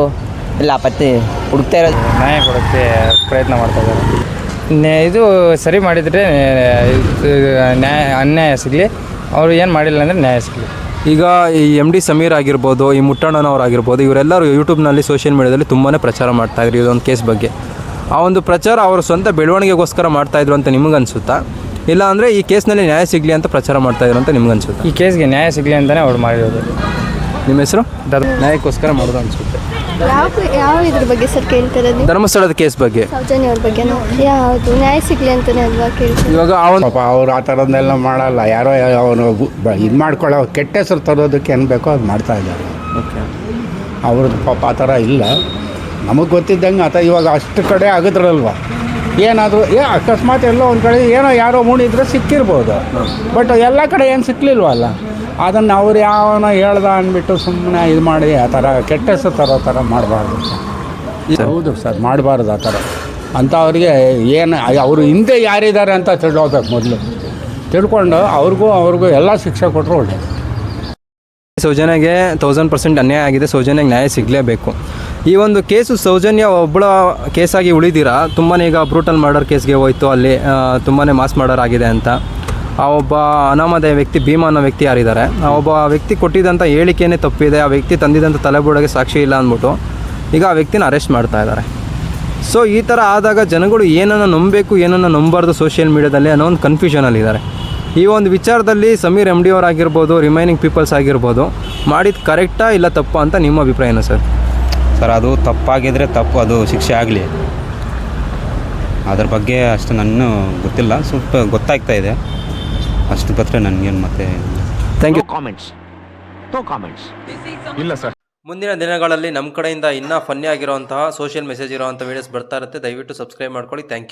Speaker 17: ಇಲ್ಲ ಪತ್ತಿ ಹುಡುಕ್ತಾ ಇರೋದು.
Speaker 8: ನ್ಯಾಯ ಕೊಡೋಕ್ಕೆ ಪ್ರಯತ್ನ ಮಾಡ್ತಾ ಇದ್ದಾರೆ
Speaker 17: ಇದು ಸರಿ ಮಾಡಿದರೆ ನ್ಯಾಯ ಅನ್ಯಾಯ ಸಿಗಲಿ. ಅವರು ಏನು ಮಾಡಿಲ್ಲ ಅಂದರೆ ನ್ಯಾಯ ಸಿಗಲಿ.
Speaker 1: ಈಗ ಈ ಎಂ ಡಿ ಸಮೀರ್ ಆಗಿರ್ಬೋದು ಈ ಮುಟ್ಟಣ್ಣನವರಾಗಿರ್ಬೋದು ಇವರೆಲ್ಲರೂ ಯೂಟ್ಯೂಬ್ನಲ್ಲಿ ಸೋಷಿಯಲ್ ಮೀಡಿಯಾದಲ್ಲಿ ತುಂಬಾ ಪ್ರಚಾರ ಮಾಡ್ತಾ ಇದ್ರು ಇದೊಂದು ಕೇಸ್ ಬಗ್ಗೆ. ಆ ಒಂದು ಪ್ರಚಾರ ಅವರ ಸ್ವಂತ ಬೆಳವಣಿಗೆಗೋಸ್ಕರ ಮಾಡ್ತಾ ಇದ್ರು ಅಂತ ನಿಮಗನ್ಸುತ್ತಾ? ಇಲ್ಲ ಅಂದರೆ ಈ ಕೇಸ್ನಲ್ಲಿ ನ್ಯಾಯ ಸಿಗಲಿ ಅಂತ ಪ್ರಚಾರ ಮಾಡ್ತಾ ಇದ್ರು ಅಂತ ನಿಮ್ಗೆ ಅನ್ಸುತ್ತಾ
Speaker 17: ಈ ಕೇಸ್ಗೆ ನ್ಯಾಯ ಸಿಗಲಿ ಅಂತಲೇ ಅವ್ರು ಮಾಡಿರೋದು.
Speaker 1: ನಿಮ್ಮ ಹೆಸರು? ನ್ಯಾಯಕ್ಕೋಸ್ಕರ ಮಾಡೋದು ಅನ್ಸುತ್ತೆ.
Speaker 4: ಯಾವ ಯಾವ ಇದ್ರ ಬಗ್ಗೆ ಸರ್ ಕೇಳ್ತಾರೆ
Speaker 1: ಧರ್ಮಸ್ಥಳದ ಕೇಸ್ ಬಗ್ಗೆ.
Speaker 4: ಸೌಜನ್ಯ ಅವ್ರ ಬಗ್ಗೆನಾ? ಯಾವುದು? ನ್ಯಾಯ ಸಿಗ್ಲಿ ಅಂತಾನೆ ಅಲ್ವಾ ಕೇಳ್ತಿರೋದು
Speaker 1: ಇವಾಗ ಆ ಒಂದು
Speaker 6: ಪಾಪ ಅವ್ರು ಆ ಥರದ್ದೆಲ್ಲ ಮಾಡಲ್ಲ. ಯಾರೋ ಅವನು ಇದು ಮಾಡ್ಕೊಳ್ಳೋ ಕೆಟ್ಟ ಹೆಸರು ತರೋದಕ್ಕೆ ಏನು ಬೇಕೋ ಅದು ಮಾಡ್ತಾ ಇದ್ದಾರೆ.
Speaker 1: ಓಕೆ.
Speaker 6: ಅವ್ರದ್ದು ಪಾಪ ಆ ಥರ ಇಲ್ಲ. ನಮಗೆ ಗೊತ್ತಿದ್ದಂಗೆ ಆತ ಇವಾಗ ಅಷ್ಟು ಕಡೆ ಆಗಿದ್ರಲ್ವ? ಏನಾದರೂ, ಏ, ಅಕಸ್ಮಾತ್ ಎಲ್ಲೋ ಒಂದು ಕಡೆ ಏನೋ ಯಾರೋ ಮುಣಿದ್ರೆ ಸಿಕ್ಕಿರ್ಬೋದು. ಬಟ್ ಎಲ್ಲ ಕಡೆ ಏನು ಸಿಕ್ಕಲಿಲ್ವಲ್ಲ ಅದನ್ನು ಅವ್ರು ಯಾವನೋ ಹೇಳ್ದ ಅಂದ್ಬಿಟ್ಟು ಸುಮ್ಮನೆ ಇದು ಮಾಡಿ ಆ ಥರ, ಕೆಟ್ಟ ಹೆಸರು ತರೋ ಥರ ಮಾಡಬಾರ್ದು. ಹೌದು ಸರ್, ಮಾಡಬಾರ್ದು ಆ ಥರ. ಅಂಥವ್ರಿಗೆ ಏನು, ಅವರು ಹಿಂದೆ ಯಾರಿದ್ದಾರೆ ಅಂತ ತಿಳ್ಕೋಬೇಕು ಮೊದಲು. ತಿಳ್ಕೊಂಡು ಅವ್ರಿಗೂ ಅವ್ರಿಗೂ ಎಲ್ಲ ಶಿಕ್ಷೆ ಕೊಟ್ಟರು ಒಳ್ಳೆಯದು
Speaker 1: ಸೌಜನ್ಯಗೆ ತೌಸಂಡ್ ಪರ್ಸೆಂಟ್ ಅನ್ಯಾಯ ಆಗಿದೆ, ಸೌಜನ್ಯಗೆ ನ್ಯಾಯ ಸಿಗಲೇಬೇಕು. ಈ ಒಂದು ಕೇಸು ಸೌಜನ್ಯ ಒಬ್ಬಳ ಕೇಸಾಗಿ ಉಳಿದಿರಾ? ತುಂಬಾ ಈಗ ಬ್ರೂಟಲ್ ಮರ್ಡರ್ ಕೇಸ್ಗೆ ಹೋಯಿತು, ಅಲ್ಲಿ ತುಂಬಾ ಮಾಸ್ ಮರ್ಡರ್ ಆಗಿದೆ ಅಂತ. ಆ ಒಬ್ಬ ಅನಾಮಧೇಯ ವ್ಯಕ್ತಿ ಭೀಮಾ ಅನ್ನೋ ವ್ಯಕ್ತಿ ಯಾರಿದ್ದಾರೆ? ಆ ಒಬ್ಬ ವ್ಯಕ್ತಿ ಕೊಟ್ಟಿದ್ದಂಥ ಹೇಳಿಕೆಯೇ ತಪ್ಪಿದೆ, ಆ ವ್ಯಕ್ತಿ ತಂದಿದ್ದಂಥ ತಲೆಬುಡಗೆ ಸಾಕ್ಷಿ ಇಲ್ಲ ಅಂದ್ಬಿಟ್ಟು ಈಗ ಆ ವ್ಯಕ್ತಿನ ಅರೆಸ್ಟ್ ಮಾಡ್ತಾ ಇದ್ದಾರೆ. ಸೊ ಈ ಥರ ಆದಾಗ ಜನಗಳು ಏನನ್ನು ನಂಬಬೇಕು, ಏನನ್ನು ನಂಬಾರ್ದು ಸೋಷಿಯಲ್ ಮೀಡಿಯಾದಲ್ಲಿ ಅನ್ನೋ ಒಂದು ಕನ್ಫ್ಯೂಷನಲ್ಲಿದ್ದಾರೆ ಈ ಒಂದು ವಿಚಾರದಲ್ಲಿ ಸಮೀರ್ ಎಂ ಡಿ ಅವರಾಗಿರ್ಬೋದು ರಿಮೈನಿಂಗ್ ಪೀಪಲ್ಸ್ ಆಗಿರ್ಬೋದು, ಮಾಡಿದ ಕರೆಕ್ಟಾ ಇಲ್ಲ ತಪ್ಪಾ ಅಂತ ನಿಮ್ಮ ಅಭಿಪ್ರಾಯನ ಸರ್?
Speaker 18: ಸರ್ ಅದು ತಪ್ಪಾಗಿದ್ರೆ ತಪ್ಪು ಅದು ಶಿಕ್ಷೆ ಆಗಲಿ. ಅದ್ರ ಬಗ್ಗೆ ಅಷ್ಟು ನನ್ನ ಗೊತ್ತಿಲ್ಲ ಸ್ವಲ್ಪ ಗೊತ್ತಾಗ್ತಾ ಇದೆ. ಅಷ್ಟು ಬಿಟ್ಟರೆ ನನಗೇನು ಮತ್ತೆ
Speaker 1: thank you
Speaker 11: comments no comments
Speaker 6: ಇಲ್ಲ ಸರ್.
Speaker 1: ಮುಂದಿನ ದಿನಗಳಲ್ಲಿ ನಮ್ಮ ಕಡೆಯಿಂದ ಇನ್ನೂ ಫನ್ನಿ ಆಗಿರುವಂತಹ ಸೋಷಿಯಲ್ ಮೆಸೇಜ್ ಇರುವಂಥ ವೀಡಿಯೋಸ್ ಬರ್ತಾ ಇರುತ್ತೆ. ದಯವಿಟ್ಟು ಸಬ್ಸ್ಕ್ರೈಬ್ ಮಾಡ್ಕೊಳ್ಳಿ. Thank you